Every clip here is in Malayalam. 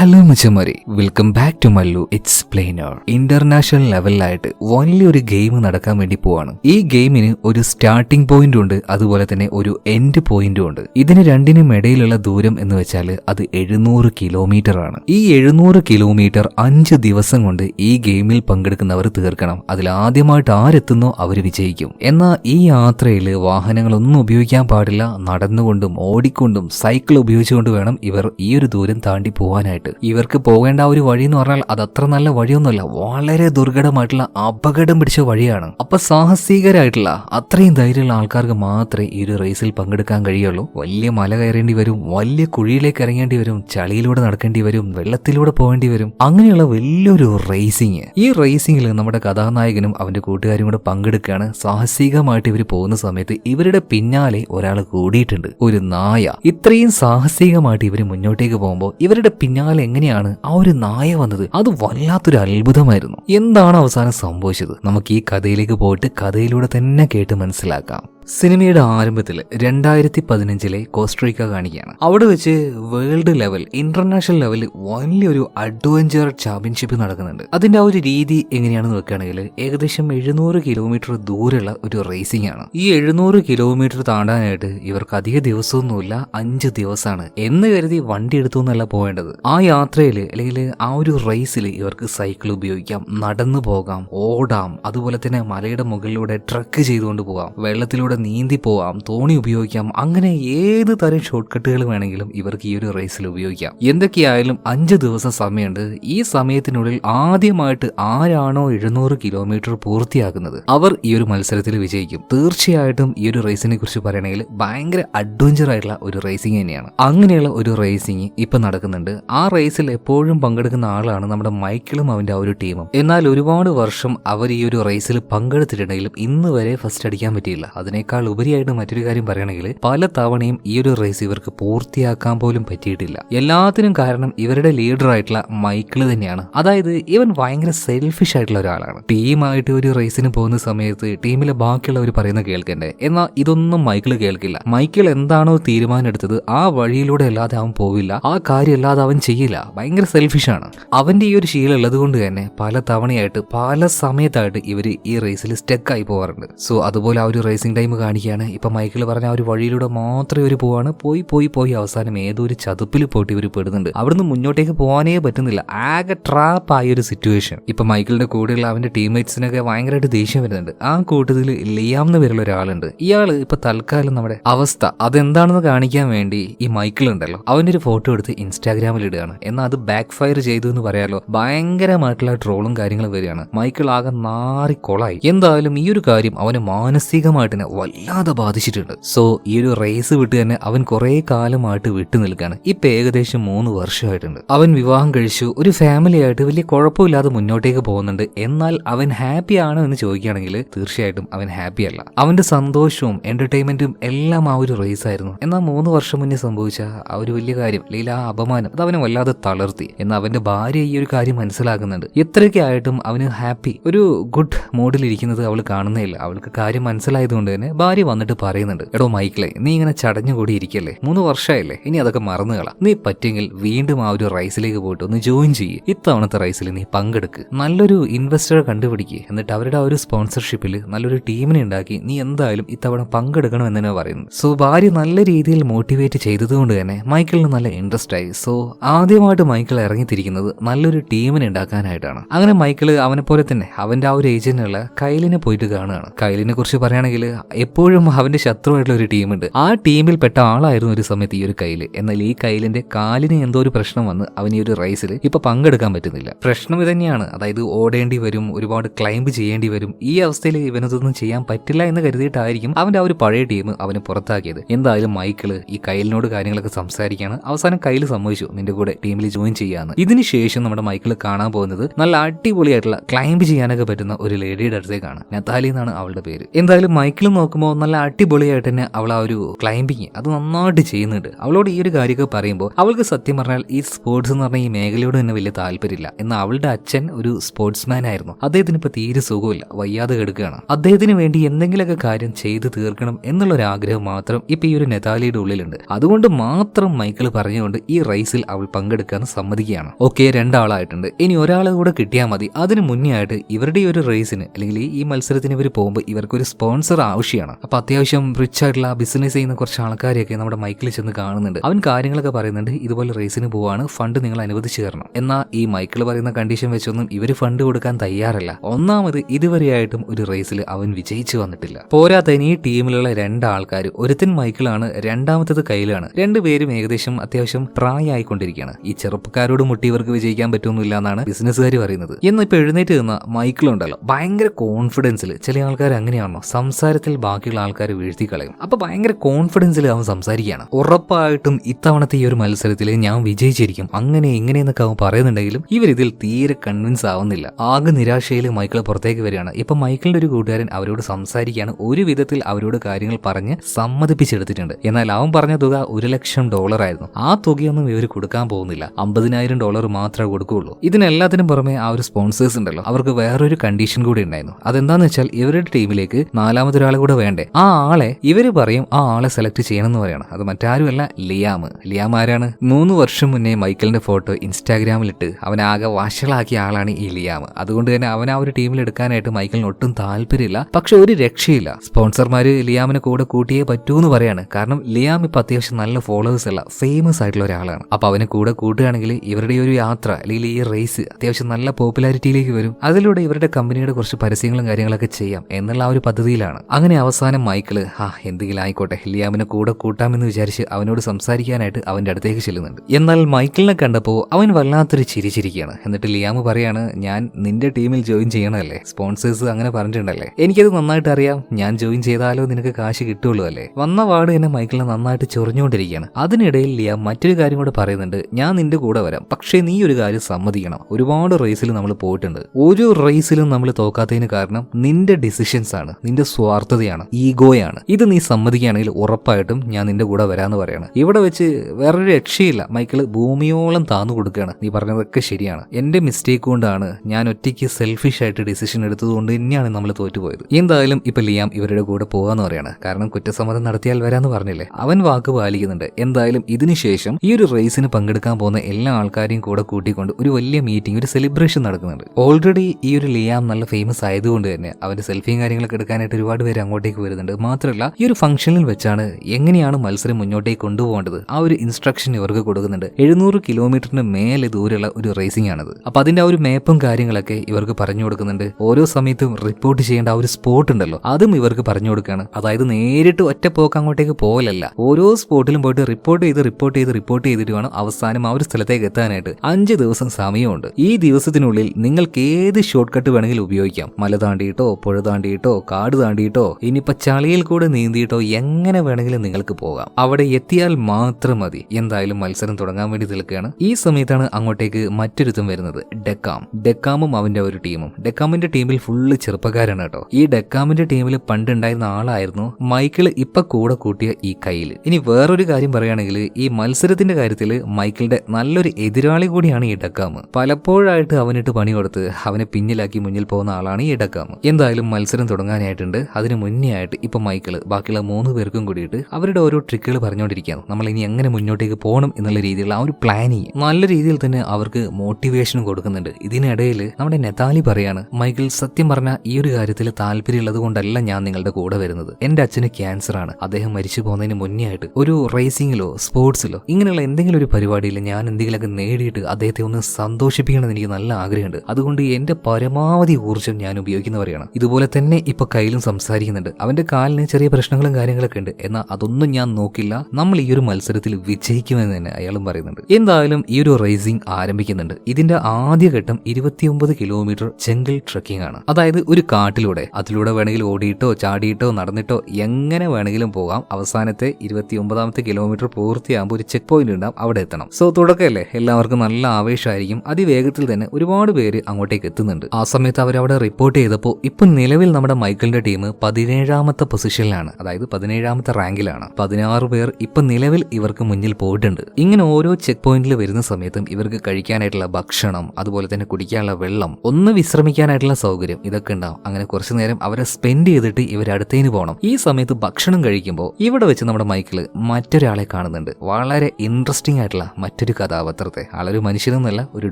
Hello മച്ചമാരി welcome back to Mallu explainer international ലെവലിലായിട്ട് വലിയൊരു ഗെയിം നടക്കാൻ വേണ്ടി പോവാണ്. ഈ ഗെയിമിന് ഒരു സ്റ്റാർട്ടിംഗ് പോയിന്റ് ഉണ്ട് അതുപോലെ തന്നെ ഒരു എൻഡ് പോയിന്റും ഉണ്ട്. ഇതിന് രണ്ടിനും ഇടയിലുള്ള ദൂരം എന്ന് വെച്ചാൽ അത് എഴുന്നൂറ് കിലോമീറ്റർ ആണ്. ഈ എഴുന്നൂറ് കിലോമീറ്റർ അഞ്ച് ദിവസം കൊണ്ട് ഈ ഗെയിമിൽ പങ്കെടുക്കുന്നവർ തീർക്കണം. അതിൽ ആദ്യമായിട്ട് ആരെത്തുന്നോ അവർ വിജയിക്കും. എന്നാൽ ഈ യാത്രയിൽ വാഹനങ്ങളൊന്നും ഉപയോഗിക്കാൻ പാടില്ല. നടന്നുകൊണ്ടും ഓടിക്കൊണ്ടും സൈക്കിൾ ഉപയോഗിച്ചുകൊണ്ട് വേണം ഇവർ ഈ ഒരു ദൂരം താണ്ടി പോകാനായിട്ട് ഇവർക്ക് പോകേണ്ട ഒരു വഴി എന്ന് പറഞ്ഞാൽ അത് അത്ര നല്ല വഴിയൊന്നുമല്ല. വളരെ ദുർഘടമായിട്ടുള്ള അപകടം പിടിച്ച വഴിയാണ്. അപ്പൊ സാഹസികരായിട്ടുള്ള അത്രയും ധൈര്യമുള്ള ആൾക്കാർക്ക് മാത്രമേ ഈ ഒരു റേസിൽ പങ്കെടുക്കാൻ കഴിയുള്ളൂ. വലിയ മല കയറേണ്ടി വരും വലിയ കുഴിയിലേക്ക് ഇറങ്ങേണ്ടി വരും ചളിയിലൂടെ നടക്കേണ്ടി വരും വെള്ളത്തിലൂടെ പോകേണ്ടി വരും. അങ്ങനെയുള്ള വലിയൊരു റേസിങ് ഈ റേസിംഗിൽ നമ്മുടെ കഥാനായകനും അവന്റെ കൂട്ടുകാരും കൂടെ പങ്കെടുക്കുകയാണ്. സാഹസികമായിട്ട് ഇവർ പോകുന്ന സമയത്ത് ഇവരുടെ പിന്നാലെ ഒരാൾ കൂടിയിട്ടുണ്ട്. ഒരു നായ. ഇത്രയും സാഹസികമായിട്ട് ഇവർ മുന്നോട്ടേക്ക് പോകുമ്പോൾ ഇവരുടെ പിന്നാലെ എങ്ങനെയാണ് ആ ഒരു നായ വന്നത്? അത് വല്ലാത്തൊരു അത്ഭുതമായിരുന്നു. എന്താണ് അവസാനം സംഭവിച്ചത്? നമുക്ക് ഈ കഥയിലേക്ക് പോയിട്ട് കഥയിലൂടെ തന്നെ കേട്ട് മനസ്സിലാക്കാം. സിനിമയുടെ ആരംഭത്തിൽ രണ്ടായിരത്തി പതിനഞ്ചിലെ കോസ്ട്രിക്ക കാണിക്കുകയാണ്. അവിടെ വെച്ച് വേൾഡ് ലെവൽ ഇന്റർനാഷണൽ ലെവലിൽ വലിയൊരു അഡ്വഞ്ചർ ചാമ്പ്യൻഷിപ്പ് നടക്കുന്നുണ്ട്. അതിന്റെ ആ ഒരു രീതി എങ്ങനെയാണെന്ന് വെക്കുകയാണെങ്കിൽ ഏകദേശം എഴുന്നൂറ് കിലോമീറ്റർ ദൂരെയുള്ള ഒരു റേസിംഗ് ആണ്. ഈ എഴുന്നൂറ് കിലോമീറ്റർ താണ്ടാനായിട്ട് ഇവർക്ക് അധിക ദിവസമൊന്നുമില്ല അഞ്ച് ദിവസമാണ് എന്ന് കരുതി വണ്ടി എടുത്തു എന്നല്ല പോകേണ്ടത്. ആ യാത്രയിൽ അല്ലെങ്കിൽ ആ ഒരു റേസിൽ ഇവർക്ക് സൈക്കിൾ ഉപയോഗിക്കാം നടന്നു പോകാം ഓടാം അതുപോലെ തന്നെ മലയുടെ മുകളിലൂടെ ട്രക്ക് ചെയ്തുകൊണ്ട് പോകാം വെള്ളത്തിലൂടെ നീന്തി പോവാം തോണി ഉപയോഗിക്കാം അങ്ങനെ ഏത് തരം ഷോർട്ട് കട്ടുകൾ വേണമെങ്കിലും ഇവർക്ക് ഈ ഒരു റേസിൽ ഉപയോഗിക്കാം. എന്തൊക്കെയായാലും അഞ്ച് ദിവസം സമയമുണ്ട്. ഈ സമയത്തിനുള്ളിൽ ആദ്യമായിട്ട് ആരാണോ എഴുന്നൂറ് കിലോമീറ്റർ പൂർത്തിയാക്കുന്നത് അവർ ഈ ഒരു മത്സരത്തിൽ വിജയിക്കും. തീർച്ചയായിട്ടും ഈ ഒരു റേസിനെ കുറിച്ച് പറയണമെങ്കിൽ ഭയങ്കര അഡ്വഞ്ചർ ആയിട്ടുള്ള ഒരു റേസിംഗ് തന്നെയാണ്. അങ്ങനെയുള്ള ഒരു റേസിംഗ് ഇപ്പൊ നടക്കുന്നുണ്ട്. ആ റേസിൽ എപ്പോഴും പങ്കെടുക്കുന്ന ആളാണ് നമ്മുടെ മൈക്കിളും അവന്റെ ആ ഒരു ടീമും എന്നാൽ ഒരുപാട് വർഷം അവർ ഈ ഒരു റേസിൽ പങ്കെടുത്തിട്ടുണ്ടെങ്കിലും ഇന്ന് വരെ ഫസ്റ്റ് അടിക്കാൻ പറ്റിയില്ല. അതിനേക്കാൾ ഉപരിയായിട്ട് മറ്റൊരു കാര്യം പറയണമെങ്കിൽ പല തവണയും ഈ ഒരു റേസ് ഇവർക്ക് പൂർത്തിയാക്കാൻ പോലും പറ്റിയിട്ടില്ല. എല്ലാത്തിനും കാരണം ഇവരുടെ ലീഡർ ആയിട്ടുള്ള മൈക്കിൾ തന്നെയാണ്. അതായത് ഇവൻ ഭയങ്കര സെൽഫിഷ് ആയിട്ടുള്ള ഒരാളാണ്. ടീമായിട്ട് ഒരു റേസിന് പോകുന്ന സമയത്ത് ടീമിലെ ബാക്കിയുള്ളവർ പറയുന്ന കേൾക്കണ്ടേ? എന്നാൽ ഇതൊന്നും മൈക്കിൾ കേൾക്കില്ല. മൈക്കിൾ എന്താണോ തീരുമാനം എടുത്തത് ആ വഴിയിലൂടെ അല്ലാതെ അവൻ പോവില്ല. ആ കാര്യം അല്ലാതെ അവൻ ചെയ്യില്ല. ഭയങ്കര സെൽഫിഷാണ് അവന്റെ ഈ ഒരു ശീലം ഉള്ളത് കൊണ്ട് തന്നെ പല തവണയായിട്ട് പല സമയത്തായിട്ട് ഇവർ ഈ റേസിൽ സ്റ്റെക്കായി പോവാറുണ്ട്. സോ അതുപോലെ ആ ഒരു റേസിംഗ് ടൈം കാണിക്കുകയാണ്. ഇപ്പം മൈക്കിൾ പറഞ്ഞ ആ ഒരു വഴിയിലൂടെ മാത്രമേ ഒരു പോവാണ്. പോയി പോയി പോയി അവസാനം ഏതോ ഒരു ചതുപ്പിൽ പോയിട്ട് ഇവർ പെടുന്നുണ്ട്. അവിടുന്ന് മുന്നോട്ടേക്ക് പോകാനേ പറ്റുന്നില്ല. ആകെ ട്രാപ്പ് ആയ ഒരു സിറ്റുവേഷൻ. ഇപ്പം മൈക്കിളിന്റെ കൂടെയുള്ള അവന്റെ ടീംമേറ്റ്സിനൊക്കെ ഭയങ്കരമായിട്ട് ദേഷ്യം വരുന്നുണ്ട്. ആ കൂട്ടത്തിൽ ലിയാം എന്ന് പേരുള്ള ഒരാളുണ്ട്. ഇയാൾ ഇപ്പൊ തൽക്കാലം നമ്മുടെ അവസ്ഥ അതെന്താണെന്ന് കാണിക്കാൻ വേണ്ടി ഈ മൈക്കിൾ ഉണ്ടല്ലോ. അവന്റെ ഒരു ഫോട്ടോ എടുത്ത് ഇൻസ്റ്റാഗ്രാമിൽ ഇടുകയാണ്. എന്നാൽ അത് ബാക്ക് ഫയർ ചെയ്തു എന്ന് പറയാലോ. ഭയങ്കരമായിട്ടുള്ള ട്രോളും കാര്യങ്ങളും വരികയാണ്. മൈക്കിൾ ആകെ നാറി കൊളായി. എന്തായാലും ഈ ഒരു കാര്യം അവന് മാനസികമായിട്ട് വല്ലാതെ ബാധിച്ചിട്ടുണ്ട്. സോ ഈ ഒരു റേസ് വിട്ട് തന്നെ അവൻ കുറേ കാലമായിട്ട് വിട്ടു നിൽക്കുകയാണ്. ഇപ്പൊ ഏകദേശം മൂന്ന് വർഷമായിട്ടുണ്ട്. അവൻ വിവാഹം കഴിച്ചു. ഒരു ഫാമിലി ആയിട്ട് വലിയ കുഴപ്പമില്ലാതെ മുന്നോട്ടേക്ക് പോകുന്നുണ്ട്. എന്നാൽ അവൻ ഹാപ്പി ആണോ എന്ന് ചോദിക്കുകയാണെങ്കിൽ തീർച്ചയായിട്ടും അവൻ ഹാപ്പി അല്ല. അവന്റെ സന്തോഷവും എന്റർടൈൻമെന്റും എല്ലാം ആ ഒരു റേസ് ആയിരുന്നു. എന്നാൽ മൂന്ന് വർഷം മുന്നേ സംഭവിച്ച ആ ഒരു വലിയ കാര്യം അല്ലെങ്കിൽ ആ അപമാനം അത് അവനെ വല്ലാതെ തളർത്തി. എന്നാൽ അവന്റെ ഭാര്യ ഈ ഒരു കാര്യം മനസ്സിലാക്കുന്നുണ്ട്. എത്രയൊക്കെ ആയിട്ടും അവന് ഹാപ്പി ഒരു ഗുഡ് മൂഡിൽ ഇരിക്കുന്നത് അവൾ കാണുന്നേയില്ല അവൾക്ക് കാര്യം മനസ്സിലായതുകൊണ്ട് തന്നെ ഭാര്യ വന്നിട്ട് പറയുന്നുണ്ട് എടോ മൈക്കിളെ നീ ഇങ്ങനെ ചടഞ്ഞുകൂടി ഇരിക്കല്ലേ? മൂന്ന് വർഷമായില്ലേ ഇനി അതൊക്കെ മറന്നുകളാം നീ പറ്റെങ്കിൽ വീണ്ടും ആ ഒരു റൈസിലേക്ക് പോയിട്ട് ഒന്ന് ജോയിൻ ചെയ്യ്. ഇത്തവണത്തെ റൈസിൽ നീ പങ്കെടുക്ക്. നല്ലൊരു ഇൻവെസ്റ്ററെ കണ്ടുപിടിക്കുക എന്നിട്ട് അവരുടെ ആ ഒരു സ്പോൺസർഷിപ്പിൽ നല്ലൊരു ടീമിനെ ഉണ്ടാക്കി നീ എന്തായാലും ഇത്തവണ പങ്കെടുക്കണം എന്ന് തന്നെ പറയുന്നത് സോ ഭാര്യ നല്ല രീതിയിൽ മോട്ടിവേറ്റ് ചെയ്തതുകൊണ്ട് തന്നെ മൈക്കിളിന് നല്ല ഇൻട്രസ്റ്റ് ആയി. സോ ആദ്യമായിട്ട് മൈക്കിൾ ഇറങ്ങിത്തിരിക്കുന്നത് നല്ലൊരു ടീമിനെ ഉണ്ടാക്കാനായിട്ടാണ്. അങ്ങനെ മൈക്കിൾ അവനെ പോലെ തന്നെ അവന്റെ ആ ഒരു ഏജന്റുള്ള കൈലിനെ പോയിട്ട് കാണുകയാണ്. കൈലിനെ കുറിച്ച് പറയുകയാണെങ്കിൽ എപ്പോഴും അവന്റെ ശത്രുവായിട്ടുള്ള ഒരു ടീമുണ്ട്. ആ ടീമിൽ പെട്ട ആളായിരുന്നു ഒരു സമയത്ത് ഈ ഒരു കയ്യിൽ എന്നാൽ ഈ കയ്യിലിന്റെ കാലിന് എന്തോ ഒരു പ്രശ്നം വന്ന് അവൻ ഈ ഒരു റേസിൽ ഇപ്പൊ പങ്കെടുക്കാൻ പറ്റുന്നില്ല. പ്രശ്നം ഇതന്നെയാണ്. അതായത് ഓടേണ്ടി വരും ഒരുപാട് ക്ലൈംബ് ചെയ്യേണ്ടി വരും. ഈ അവസ്ഥയിൽ ഇവനതൊന്നും ചെയ്യാൻ പറ്റില്ല എന്ന് കരുതിയിട്ടായിരിക്കും അവന്റെ ആ ഒരു പഴയ ടീം അവന് പുറത്താക്കിയത്. എന്തായാലും മൈക്കിൾ ഈ കയ്യിലിനോട് കാര്യങ്ങളൊക്കെ സംസാരിക്കുകയാണ്. അവസാനം കയ്യിൽ സമ്മതിച്ചു നിന്റെ കൂടെ ടീമിൽ ജോയിൻ ചെയ്യാന്ന്. ഇതിനുശേഷം നമ്മുടെ മൈക്കിൾ കാണാൻ പോകുന്നത് നല്ല അടിപൊളിയായിട്ടുള്ള ക്ലൈംബ് ചെയ്യാനൊക്കെ പറ്റുന്ന ഒരു ലേഡിയുടെ അടുത്തേക്കാണ്. നത്താലി എന്നാണ് അവളുടെ പേര്. എന്തായാലും മൈക്കിൾ നോക്കുമ്പോൾ നല്ല അടിപൊളിയായിട്ട് തന്നെ അവൾ ആ ഒരു ക്ലൈംബിങ് അത് നന്നായിട്ട് ചെയ്യുന്നുണ്ട്. അവളോട് ഈ ഒരു കാര്യമൊക്കെ പറയുമ്പോൾ അവൾക്ക് സത്യം പറഞ്ഞാൽ ഈ സ്പോർട്സ് എന്ന് പറഞ്ഞാൽ ഈ മേഖലയോട് തന്നെ വലിയ താല്പര്യമില്ല. എന്നാൽ അവളുടെ അച്ഛൻ ഒരു സ്പോർട്സ്മാൻ ആയിരുന്നു. അദ്ദേഹത്തിന് ഇപ്പൊ തീരെ സുഖമില്ല. വയ്യാതെ കിടക്കുകയാണ്. അദ്ദേഹത്തിന് വേണ്ടി എന്തെങ്കിലുമൊക്കെ കാര്യം ചെയ്തു തീർക്കണം എന്നുള്ള ഒരു ആഗ്രഹം മാത്രം ഇപ്പൊ ഈ ഒരു നെതാലിയുടെ ഉള്ളിലുണ്ട്. അതുകൊണ്ട് മാത്രം മൈക്കിൾ പറഞ്ഞുകൊണ്ട് ഈ റേസിൽ അവൾ പങ്കെടുക്കാൻ സമ്മതിക്കുകയാണ്. ഓക്കെ രണ്ടാളായിട്ടുണ്ട്. ഇനി ഒരാളെ കൂടെ കിട്ടിയാൽ മതി. അതിന് മുന്നേ ആയിട്ട് ഇവരുടെ ഒരു റേസിന് അല്ലെങ്കിൽ ഈ മത്സരത്തിന് ഇവർ പോകുമ്പോൾ ഇവർക്കൊരു സ്പോൺസർ ആവശ്യമാണ്. അപ്പൊ അത്യാവശ്യം റിച്ച് ആയിട്ടുള്ള ബിസിനസ് ചെയ്യുന്ന കുറച്ച് ആൾക്കാരെയൊക്കെ നമ്മുടെ മൈക്കിൽ ചെന്ന് കാണുന്നുണ്ട്. അവൻ കാര്യങ്ങളൊക്കെ പറയുന്നുണ്ട് ഇതുപോലെ റേസിന് പോവാണ് ഫണ്ട് നിങ്ങൾ അനുവദിച്ചു തരണം. എന്നാൽ ഈ മൈക്കിൾ പറയുന്ന കണ്ടീഷൻ വെച്ചൊന്നും ഇവർ ഫണ്ട് കൊടുക്കാൻ തയ്യാറല്ല. ഒന്നാമത് ഇതുവരെയായിട്ടും ഒരു റേസിൽ അവൻ വിജയിച്ചു വന്നിട്ടില്ല. പോരാത്തതിന് ഈ ടീമിലുള്ള രണ്ടാൾക്കാർ ഒരുത്തൻ മൈക്കിളാണ് രണ്ടാമത്തത് കയ്യിലാണ്. രണ്ടുപേരും ഏകദേശം അത്യാവശ്യം പ്രായമായിക്കൊണ്ടിരിക്കുകയാണ് ഈ ചെറുപ്പക്കാരോട് മുട്ടി ഇവർക്ക് വിജയിക്കാൻ പറ്റുമെന്നില്ല എന്നാണ് ബിസിനസ്സുകാർ പറയുന്നത്. എന്ന് ഇപ്പൊ എഴുന്നേറ്റ് നിന്ന മൈക്കിൾ ഉണ്ടല്ലോ ഭയങ്കര കോൺഫിഡൻസിൽ ചില ആൾക്കാർ അങ്ങനെയാണോ? സംസാരത്തിൽ ബാക്കിയുള്ള ആൾക്കാർ വീഴ്ത്തി കളയും. അപ്പൊ ഭയങ്കര കോൺഫിഡൻസിൽ അവൻ സംസാരിക്കുകയാണ്. ഉറപ്പായിട്ടും ഇത്തവണത്തെ ഈ ഒരു മത്സരത്തിൽ ഞാൻ വിജയിച്ചിരിക്കും. അങ്ങനെ ഇങ്ങനെയെന്നൊക്കെ അവൻ പറയുന്നുണ്ടെങ്കിലും ഇവരിതിൽ തീരെ കൺവിൻസ് ആവുന്നില്ല. ആകെ നിരാശയിൽ മൈക്കിൾ പുറത്തേക്ക് വരികയാണ്. ഇപ്പൊ മൈക്കിളിന്റെ ഒരു കൂട്ടുകാരൻ അവരോട് സംസാരിക്കുകയാണ്. ഒരു വിധത്തിൽ അവരോട് കാര്യങ്ങൾ പറഞ്ഞ് സമ്മതിപ്പിച്ചെടുത്തിട്ടുണ്ട്. എന്നാൽ അവൻ പറഞ്ഞ തുക ഒരു ലക്ഷം ഡോളർ ആയിരുന്നു. ആ തുകയൊന്നും ഇവർ കൊടുക്കാൻ പോകുന്നില്ല. അമ്പതിനായിരം ഡോളർ മാത്രമേ കൊടുക്കുകയുള്ളൂ. ഇതിനെല്ലാത്തിനും പുറമെ ആ ഒരു സ്പോൺസേഴ്സ് ഉണ്ടല്ലോ. അവർക്ക് വേറൊരു കണ്ടീഷൻ കൂടി ഉണ്ടായിരുന്നു. അതെന്താന്ന് വെച്ചാൽ ഇവരുടെ ടീമിലേക്ക് നാലാമതൊരാളെ കൂടെ വേണ്ടേ? ആ ആളെ ഇവർ പറയും ആ ആളെ സെലക്ട് ചെയ്യണമെന്ന് പറയണം. അത് മറ്റാരുമല്ല ലിയാം ലിയാം ആരാണ്? മൂന്ന് വർഷം മുന്നേ മൈക്കിളിന്റെ ഫോട്ടോ ഇൻസ്റ്റാഗ്രാമിലിട്ട് അവനാകെ വഷളാക്കിയ ആളാണ് ഈ ലിയാം അതുകൊണ്ട് തന്നെ അവൻ ആ ഒരു ടീമിൽ എടുക്കാനായിട്ട് മൈക്കിളിന് ഒട്ടും താല്പര്യമില്ല പക്ഷെ ഒരു രക്ഷയില്ല. സ്പോൺസർമാര് ലിയാമിനെ കൂടെ കൂട്ടിയേ പറ്റൂ എന്ന് പറയാണ്. കാരണം ലിയാം ഇപ്പൊ അത്യാവശ്യം നല്ല ഫോളോവേഴ്സ് അല്ല ഫേമസ് ആയിട്ടുള്ള ഒരാളാണ്. അപ്പൊ അവനെ കൂടെ കൂട്ടുകയാണെങ്കിൽ ഇവരുടെ ഒരു യാത്ര അല്ലെങ്കിൽ ഈ റേസ് അത്യാവശ്യം നല്ല പോപ്പുലാരിറ്റിയിലേക്ക് വരും. അതിലൂടെ ഇവരുടെ കമ്പനിയുടെ കുറച്ച് പരസ്യങ്ങളും കാര്യങ്ങളൊക്കെ ചെയ്യാം എന്നുള്ള ആ ഒരു പദ്ധതിയിലാണ്. അങ്ങനെ അവസാനം മൈക്കിൾ ആ എന്തെങ്കിലും ആയിക്കോട്ടെ ലിയാമിനെ കൂടെ കൂട്ടാമെന്ന് വിചാരിച്ച് അവനോട് സംസാരിക്കാനായിട്ട് അവന്റെ അടുത്തേക്ക് ചെല്ലുന്നുണ്ട്. എന്നാൽ മൈക്കിളിനെ കണ്ടപ്പോൾ അവൻ വല്ലാത്തൊരു ചിരിച്ചിരിക്കുകയാണ് എന്നിട്ട് ലിയാമ് പറയാണ് ഞാൻ നിന്റെ ടീമിൽ ജോയിൻ ചെയ്യണമല്ലേ സ്പോൺസേഴ്സ് അങ്ങനെ പറഞ്ഞിട്ടുണ്ടല്ലേ? എനിക്കത് നന്നായിട്ട് അറിയാം. ഞാൻ ജോയിൻ ചെയ്താലോ നിനക്ക് കാശ് കിട്ടുള്ളൂ അല്ലേ? വന്ന വാട് തന്നെ മൈക്കിളിനെ നന്നായിട്ട് ചൊറിഞ്ഞുകൊണ്ടിരിക്കുകയാണ്. അതിനിടയിൽ ലിയാം മറ്റൊരു കാര്യം കൂടെ പറയുന്നുണ്ട്. ഞാൻ നിന്റെ കൂടെ വരാം. പക്ഷേ നീ ഒരു കാര്യം സമ്മതിക്കണം. ഒരുപാട് റേസിൽ നമ്മൾ പോയിട്ടുണ്ട്. ഒരു റേസിലും നമ്മൾ തോക്കാത്തതിന് കാരണം നിന്റെ ഡിസിഷൻസ് ആണ് നിന്റെ സ്വാർത്ഥതയാണ്. ഈഗോയാണ്. ഇത് നീ സമ്മതിക്കുകയാണെങ്കിൽ ഉറപ്പായിട്ടും ഞാൻ നിന്റെ കൂടെ വരാമെന്ന് പറയാണ്. ഇവിടെ വെച്ച് വേറൊരു രക്ഷയില്ല. മൈക്കിൾ ഭൂമിയോളം താന്നു കൊടുക്കുകയാണ്. നീ പറഞ്ഞതൊക്കെ ശരിയാണ്. എന്റെ മിസ്റ്റേക്ക് കൊണ്ടാണ് ഞാൻ ഒറ്റയ്ക്ക് സെൽഫിഷ് ആയിട്ട് ഡിസിഷൻ എടുത്തതുകൊണ്ട് തന്നെയാണ് നമ്മൾ തോറ്റുപോയത്. എന്തായാലും ഇപ്പൊ ലിയാം ഇവരുടെ കൂടെ പോകാന്ന് പറയാണ്. കാരണം കുറ്റസമ്മതം നടത്തിയാൽ വരാന്ന് പറഞ്ഞില്ലേ? അവൻ വാക്ക് പാലിക്കുന്നുണ്ട്. എന്തായാലും ഇതിനുശേഷം ഈ ഒരു റേസിന് പങ്കെടുക്കാൻ പോകുന്ന എല്ലാ ആൾക്കാരെയും കൂടെ കൂട്ടിക്കൊണ്ട് ഒരു വലിയ മീറ്റിംഗ് ഒരു സെലിബ്രേഷൻ നടക്കുന്നുണ്ട്. ഓൾറെഡി ഈ ഒരു ലിയാം നല്ല ഫേമസ് ആയതുകൊണ്ട് തന്നെ അവന്റെ സെൽഫിയും കാര്യങ്ങളൊക്കെ എടുക്കാനായിട്ട് ഒരുപാട് പേര് അങ്ങോട്ടേക്ക് വരുന്നുണ്ട്. മാത്രമല്ല ഈ ഒരു ഫംഗ്ഷനിൽ വെച്ചാണ് എങ്ങനെയാണ് മത്സരം മുന്നോട്ടേക്ക് കൊണ്ടുപോകേണ്ടത്? ആ ഒരു ഇൻസ്ട്രക്ഷൻ ഇവർക്ക് കൊടുക്കുന്നുണ്ട്. എഴുന്നൂറ് കിലോമീറ്ററിന് മേലെ ദൂരെയുള്ള ഒരു റേസിംഗ് ആണത്. അപ്പൊ അതിന്റെ ആ ഒരു മാപ്പും കാര്യങ്ങളൊക്കെ ഇവർക്ക് പറഞ്ഞു കൊടുക്കുന്നുണ്ട്. ഓരോ സമയത്തും റിപ്പോർട്ട് ചെയ്യേണ്ട ആ ഒരു സ്പോട്ട് ഉണ്ടല്ലോ അതും ഇവർക്ക് പറഞ്ഞു കൊടുക്കുകയാണ് അതായത് നേരിട്ട് ഒറ്റ പോക്ക് അങ്ങോട്ടേക്ക് പോകലല്ല ഓരോ സ്പോട്ടിലും പോയിട്ട് റിപ്പോർട്ട് ചെയ്ത് റിപ്പോർട്ട് ചെയ്ത് റിപ്പോർട്ട് ചെയ്തിട്ട് വേണം അവസാനം ആ ഒരു സ്ഥലത്തേക്ക് എത്താനായിട്ട്. അഞ്ച് ദിവസം സമയമുണ്ട്. ഈ ദിവസത്തിനുള്ളിൽ നിങ്ങൾക്ക് ഏത് ഷോർട്ട് കട്ട് വേണമെങ്കിലും ഉപയോഗിക്കാം. മല താണ്ടിയിട്ടോ പുഴ താണ്ടിയിട്ടോ കാട് താണ്ടിയിട്ടോ ഇനിയിപ്പോ ചളിയിൽ കൂടെ നീന്തിയിട്ടോ എങ്ങനെ വേണമെങ്കിലും നിങ്ങൾക്ക് പോകാം. അവിടെ എത്തിയാൽ മാത്രം മതി. എന്തായാലും മത്സരം തുടങ്ങാൻ വേണ്ടി നിൽക്കുകയാണ്. ഈ സമയത്താണ് അങ്ങോട്ടേക്ക് മറ്റൊരുത്തും വരുന്നത്. ഡെക്കാം. ഡെക്കാമും അവന്റെ ഒരു ടീമും. ഡെക്കാമിന്റെ ടീമിൽ ഫുള്ള് ചെറുപ്പക്കാരാണ് കേട്ടോ. ഈ ഡെക്കാമിന്റെ ടീമിൽ പണ്ടുണ്ടായിരുന്ന ആളായിരുന്നു മൈക്കിൾ ഇപ്പൊ കൂടെ കൂട്ടിയ ഈ കയ്യിൽ ഇനി വേറൊരു കാര്യം പറയുകയാണെങ്കിൽ ഈ മത്സരത്തിന്റെ കാര്യത്തിൽ മൈക്കിളുടെ നല്ലൊരു എതിരാളി കൂടിയാണ് ഈ ഡെക്കാം. പലപ്പോഴായിട്ട് അവനിട്ട് പണി കൊടുത്ത് അവനെ പിന്നിലാക്കി മുന്നിൽ പോകുന്ന ആളാണ് ഈ ഡെക്കാം. എന്തായാലും മത്സരം തുടങ്ങാനായിട്ടുണ്ട്. അതിനു മുന്നേ ആയിട്ട് ഇപ്പൊ മൈക്കിൾ ബാക്കിയുള്ള മൂന്ന് പേർക്കും കൂടിയിട്ട് അവരുടെ ഓരോ ട്രിക്കുകൾ പറഞ്ഞുകൊണ്ടിരിക്കുകയാണ് നമ്മൾ ഇനി എങ്ങനെ മുന്നോട്ടേക്ക് പോകണം എന്നുള്ള രീതിയിലുള്ള ആ ഒരു പ്ലാനിങ് നല്ല രീതിയിൽ തന്നെ അവർക്ക് മോട്ടിവേഷനും കൊടുക്കുന്നുണ്ട്. ഇതിനിടയിൽ നമ്മുടെ നെതാലി പറയാണ് മൈക്കിൾ സത്യം പറഞ്ഞ ഈ ഒരു കാര്യത്തിൽ താല്പര്യമുള്ളത് കൊണ്ടല്ല ഞാൻ നിങ്ങളുടെ കൂടെ വരുന്നത്. എന്റെ അച്ഛന് ക്യാൻസർ ആണ്. അദ്ദേഹം മരിച്ചു പോകുന്നതിന് മുന്നേ ആയിട്ട് ഒരു റേസിംഗിലോ സ്പോർട്സിലോ ഇങ്ങനെയുള്ള എന്തെങ്കിലും ഒരു പരിപാടിയിൽ ഞാൻ എന്തെങ്കിലുമൊക്കെ നേടിയിട്ട് അദ്ദേഹത്തെ ഒന്ന് സന്തോഷിപ്പിക്കണമെന്ന് എനിക്ക് നല്ല ആഗ്രഹമുണ്ട്. അതുകൊണ്ട് എന്റെ പരമാവധി ഊർജം ഞാൻ ഉപയോഗിക്കുന്നവരെയാണ്. ഇതുപോലെ തന്നെ ഇപ്പൊ കയ്യിലും സംസാരിക്കുന്നുണ്ട്. അവന്റെ കാലിന് ചെറിയ പ്രശ്നങ്ങളും കാര്യങ്ങളൊക്കെ ഉണ്ട്. എന്നാൽ അതൊന്നും ഞാൻ നോക്കില്ല. നമ്മൾ ഈ ഒരു മത്സരത്തിൽ വിജയിക്കുമെന്ന് തന്നെ അയാളും പറയുന്നുണ്ട്. എന്തായാലും ഈ ഒരു റേസിംഗ് ആരംഭിക്കുന്നുണ്ട്. ഇതിന്റെ ആദ്യഘട്ടം ഇരുപത്തിയൊമ്പത് കിലോമീറ്റർ ജംഗിൾ ട്രക്കിംഗ് ആണ്. അതായത് ഒരു കാട്ടിലൂടെ. അതിലൂടെ വേണമെങ്കിൽ ഓടിയിട്ടോ ചാടിയിട്ടോ നടന്നിട്ടോ എങ്ങനെ വേണമെങ്കിലും പോകാം. അവസാനത്തെ ഇരുപത്തിയൊമ്പതാമത്തെ കിലോമീറ്റർ പൂർത്തിയാകുമ്പോൾ ഒരു ചെക്ക് പോയിന്റ് ഉണ്ടാവും. അവിടെ എത്തണം. സോ തുടക്കമല്ലേ? എല്ലാവർക്കും നല്ല ആവേശമായിരിക്കും. അതിവേഗത്തിൽ തന്നെ ഒരുപാട് പേര് അങ്ങോട്ടേക്ക് എത്തുന്നുണ്ട്. ആ സമയത്ത് അവർ അവിടെ റിപ്പോർട്ട് ചെയ്തപ്പോൾ ഇപ്പം നിലവിൽ നമ്മുടെ മൈക്കിളിന്റെ ടീം പതിനേഴാമത്തെ പൊസിഷനിലാണ്. അതായത് പതിനേഴാമത്തെ റാങ്കിലാണ്. പതിനാറ് പേർ ഇപ്പൊ നിലവിൽ ഇവർക്ക് മുന്നിൽ പോയിട്ടുണ്ട്. ഇങ്ങനെ ഓരോ ചെക്ക് പോയിന്റിൽ വരുന്ന സമയത്തും ഇവർക്ക് കഴിക്കാനായിട്ടുള്ള ഭക്ഷണം അതുപോലെ തന്നെ കുടിക്കാനുള്ള വെള്ളം ഒന്ന് വിശ്രമിക്കാനായിട്ടുള്ള സൗകര്യം ഇതൊക്കെ ഉണ്ടാവും. അങ്ങനെ കുറച്ചു നേരം അവരെ സ്പെൻഡ് ചെയ്തിട്ട് ഇവർ അടുത്തേന് പോകണം. ഈ സമയത്ത് ഭക്ഷണം കഴിക്കുമ്പോൾ ഇവിടെ വെച്ച് നമ്മുടെ മൈക്കിൽ മറ്റൊരാളെ കാണുന്നുണ്ട്. വളരെ ഇൻട്രസ്റ്റിംഗ് ആയിട്ടുള്ള മറ്റൊരു കഥാപാത്രത്തെ. ആളൊരു മനുഷ്യനെന്നല്ല ഒരു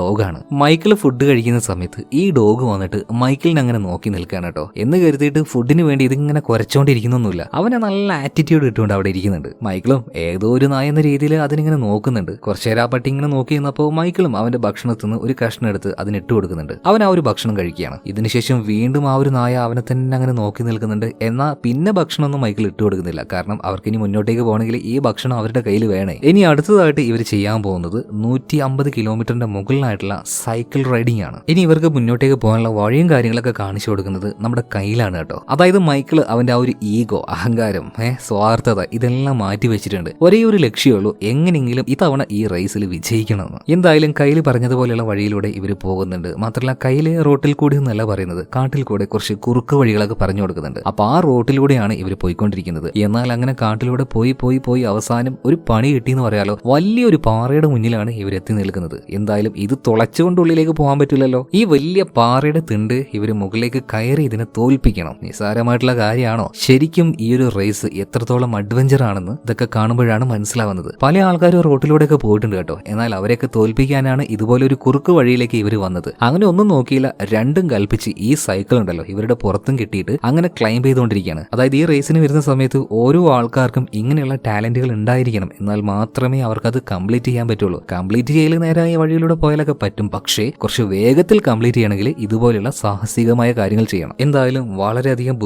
ഡോഗാണ് മൈക്കിൾ ഫുഡ് കഴിക്കുന്ന സമയത്ത് ഈ ഡോഗ് വന്നിട്ട് മൈക്കിളിനെ അങ്ങനെ നോക്കി നിൽക്കുകയാണ് കേട്ടോ. എന്ന് കരുതിയിട്ട് ഫുഡിന് വേണ്ടി ഇതിങ്ങനെ കുരച്ചോണ്ടിരിക്കുന്നൊന്നുമില്ല. അവനെ നല്ല ആറ്റിറ്റ്യൂഡ് ഇട്ടുകൊണ്ട് അവിടെ ഇരിക്കുന്നുണ്ട്. മൈക്കിളും ഏതോ ഒരു നായ എന്ന രീതിയിൽ അതിനിങ്ങനെ നോക്കുന്നുണ്ട്. കുറച്ചു നേരം ആ പട്ടി ഇങ്ങനെ നോക്കി നിന്നപ്പോൾ മൈക്കിളും അവന്റെ ഭക്ഷണത്തിൽ നിന്ന് ഒരു കഷ്ണം എടുത്ത് അതിന് ഇട്ട് കൊടുക്കുന്നുണ്ട്. അവൻ ആ ഒരു ഭക്ഷണം കഴിക്കുകയാണ്. ഇതിനുശേഷം വീണ്ടും ആ ഒരു നായ അവനെ തന്നെ അങ്ങനെ നോക്കി നിൽക്കുന്നുണ്ട്. എന്നാൽ പിന്നെ ഭക്ഷണമൊന്നും മൈക്കിൾ ഇട്ട് കൊടുക്കുന്നില്ല. കാരണം അവർക്ക് ഇനി മുന്നോട്ടേക്ക് പോകണമെങ്കിൽ ഈ ഭക്ഷണം അവരുടെ കയ്യിൽ വേണേ. ഇനി അടുത്തതായിട്ട് ഇവർ ചെയ്യാൻ പോകുന്നത് നൂറ്റി അമ്പത് കിലോമീറ്ററിന്റെ മുകളിലായിട്ടുള്ള സൈക്കിൾ റൈഡിംഗ് ആണ്. ഇനി ഇവർക്ക് മുന്നോട്ടേക്ക് പോകാനുള്ള വഴിയും കാര്യങ്ങളൊക്കെ കാണിച്ചു കൊടുക്കുന്നത് നമ്മുടെ കയ്യിലാണ് കേട്ടോ. അതായത് മൈക്കിൾ അവന്റെ ആ ഒരു ഈഗോ അഹങ്കാരം ഏഹ് സ്വാർത്ഥത ഇതെല്ലാം മാറ്റി വെച്ചിട്ടുണ്ട്. ഒരേ ഒരു ലക്ഷ്യമുള്ളൂ എങ്ങനെയെങ്കിലും ഇത്തവണ ഈ റേസിൽ വിജയിക്കണമെന്ന്. എന്തായാലും കയ്യിൽ പറഞ്ഞതുപോലെയുള്ള വഴിയിലൂടെ ഇവർ പോകുന്നുണ്ട്. മാത്രമല്ല കയ്യിലെ റോട്ടിൽ കൂടി എന്നല്ല പറയുന്നത് കാട്ടിൽ കൂടെ കുറച്ച് കുറുക്ക് വഴികളൊക്കെ പറഞ്ഞു കൊടുക്കുന്നുണ്ട്. അപ്പോൾ ആ റോട്ടിലൂടെയാണ് ഇവർ പോയിക്കൊണ്ടിരിക്കുന്നത്. എന്നാൽ അങ്ങനെ കാട്ടിലൂടെ പോയി പോയി പോയി അവസാനം ഒരു പണി കിട്ടിയെന്ന് പറയാലോ വലിയൊരു പാറയുടെ മുന്നിലാണ് ഇവർ എത്തി നിൽക്കുന്നത്. എന്തായാലും ഇത് തുളച്ചുകൊണ്ട് ഉള്ളിലേക്ക് പോകാൻ പറ്റില്ലല്ലോ. ഈ വലിയ പാറയുടെ തിണ്ട് ഇവർ മുകളിലേക്ക് കയറി ഇതിനെ തോൽപ്പിക്കണം. നിസ്സാരമായിട്ടുള്ള കാര്യമാണോ? ശരിക്കും ഈ ഒരു റേസ് എത്രത്തോളം അഡ്വഞ്ചർ ആണെന്ന് ഇതൊക്കെ കാണുമ്പോഴാണ് മനസ്സിലാവുന്നത്. പല ആൾക്കാരും റോട്ടിലൂടെയൊക്കെ പോയിട്ടുണ്ട് കേട്ടോ. എന്നാൽ അവരെയൊക്കെ തോൽപ്പിക്കാനാണ് ഇതുപോലെ ഒരു കുറുക്ക് വഴിയിലേക്ക് ഇവർ വന്നത്. അങ്ങനെ ഒന്നും നോക്കിയില്ല രണ്ടും കൽപ്പിച്ച് ഈ സൈക്കിൾ ഉണ്ടല്ലോ. ഇവരുടെ പുറത്തും കിട്ടിയിട്ട് അങ്ങനെ ക്ലൈംബ് ചെയ്തുകൊണ്ടിരിക്കുകയാണ്. അതായത് ഈ റേസിന് വരുന്ന സമയത്ത് ഓരോ ആൾക്കാർക്കും ഇങ്ങനെയുള്ള ടാലന്റുകൾ ഉണ്ടായിരിക്കണം. എന്നാൽ മാത്രമേ അവർക്കത് കംപ്ലീറ്റ് ചെയ്യാൻ പറ്റുള്ളൂ. കംപ്ലീറ്റ് ചെയ്യൽ നേരായ വഴിയിലൂടെ പോയാലൊക്കെ പറ്റും. പക്ഷേ കുറച്ച് വേഗത്തിൽ കംപ്ലീറ്റ് ചെയ്യണമെങ്കിൽ ഇതുപോലെയുള്ള സാഹസികമായ കാര്യങ്ങൾ ചെയ്യണം. എന്തായാലും വളരെയധികം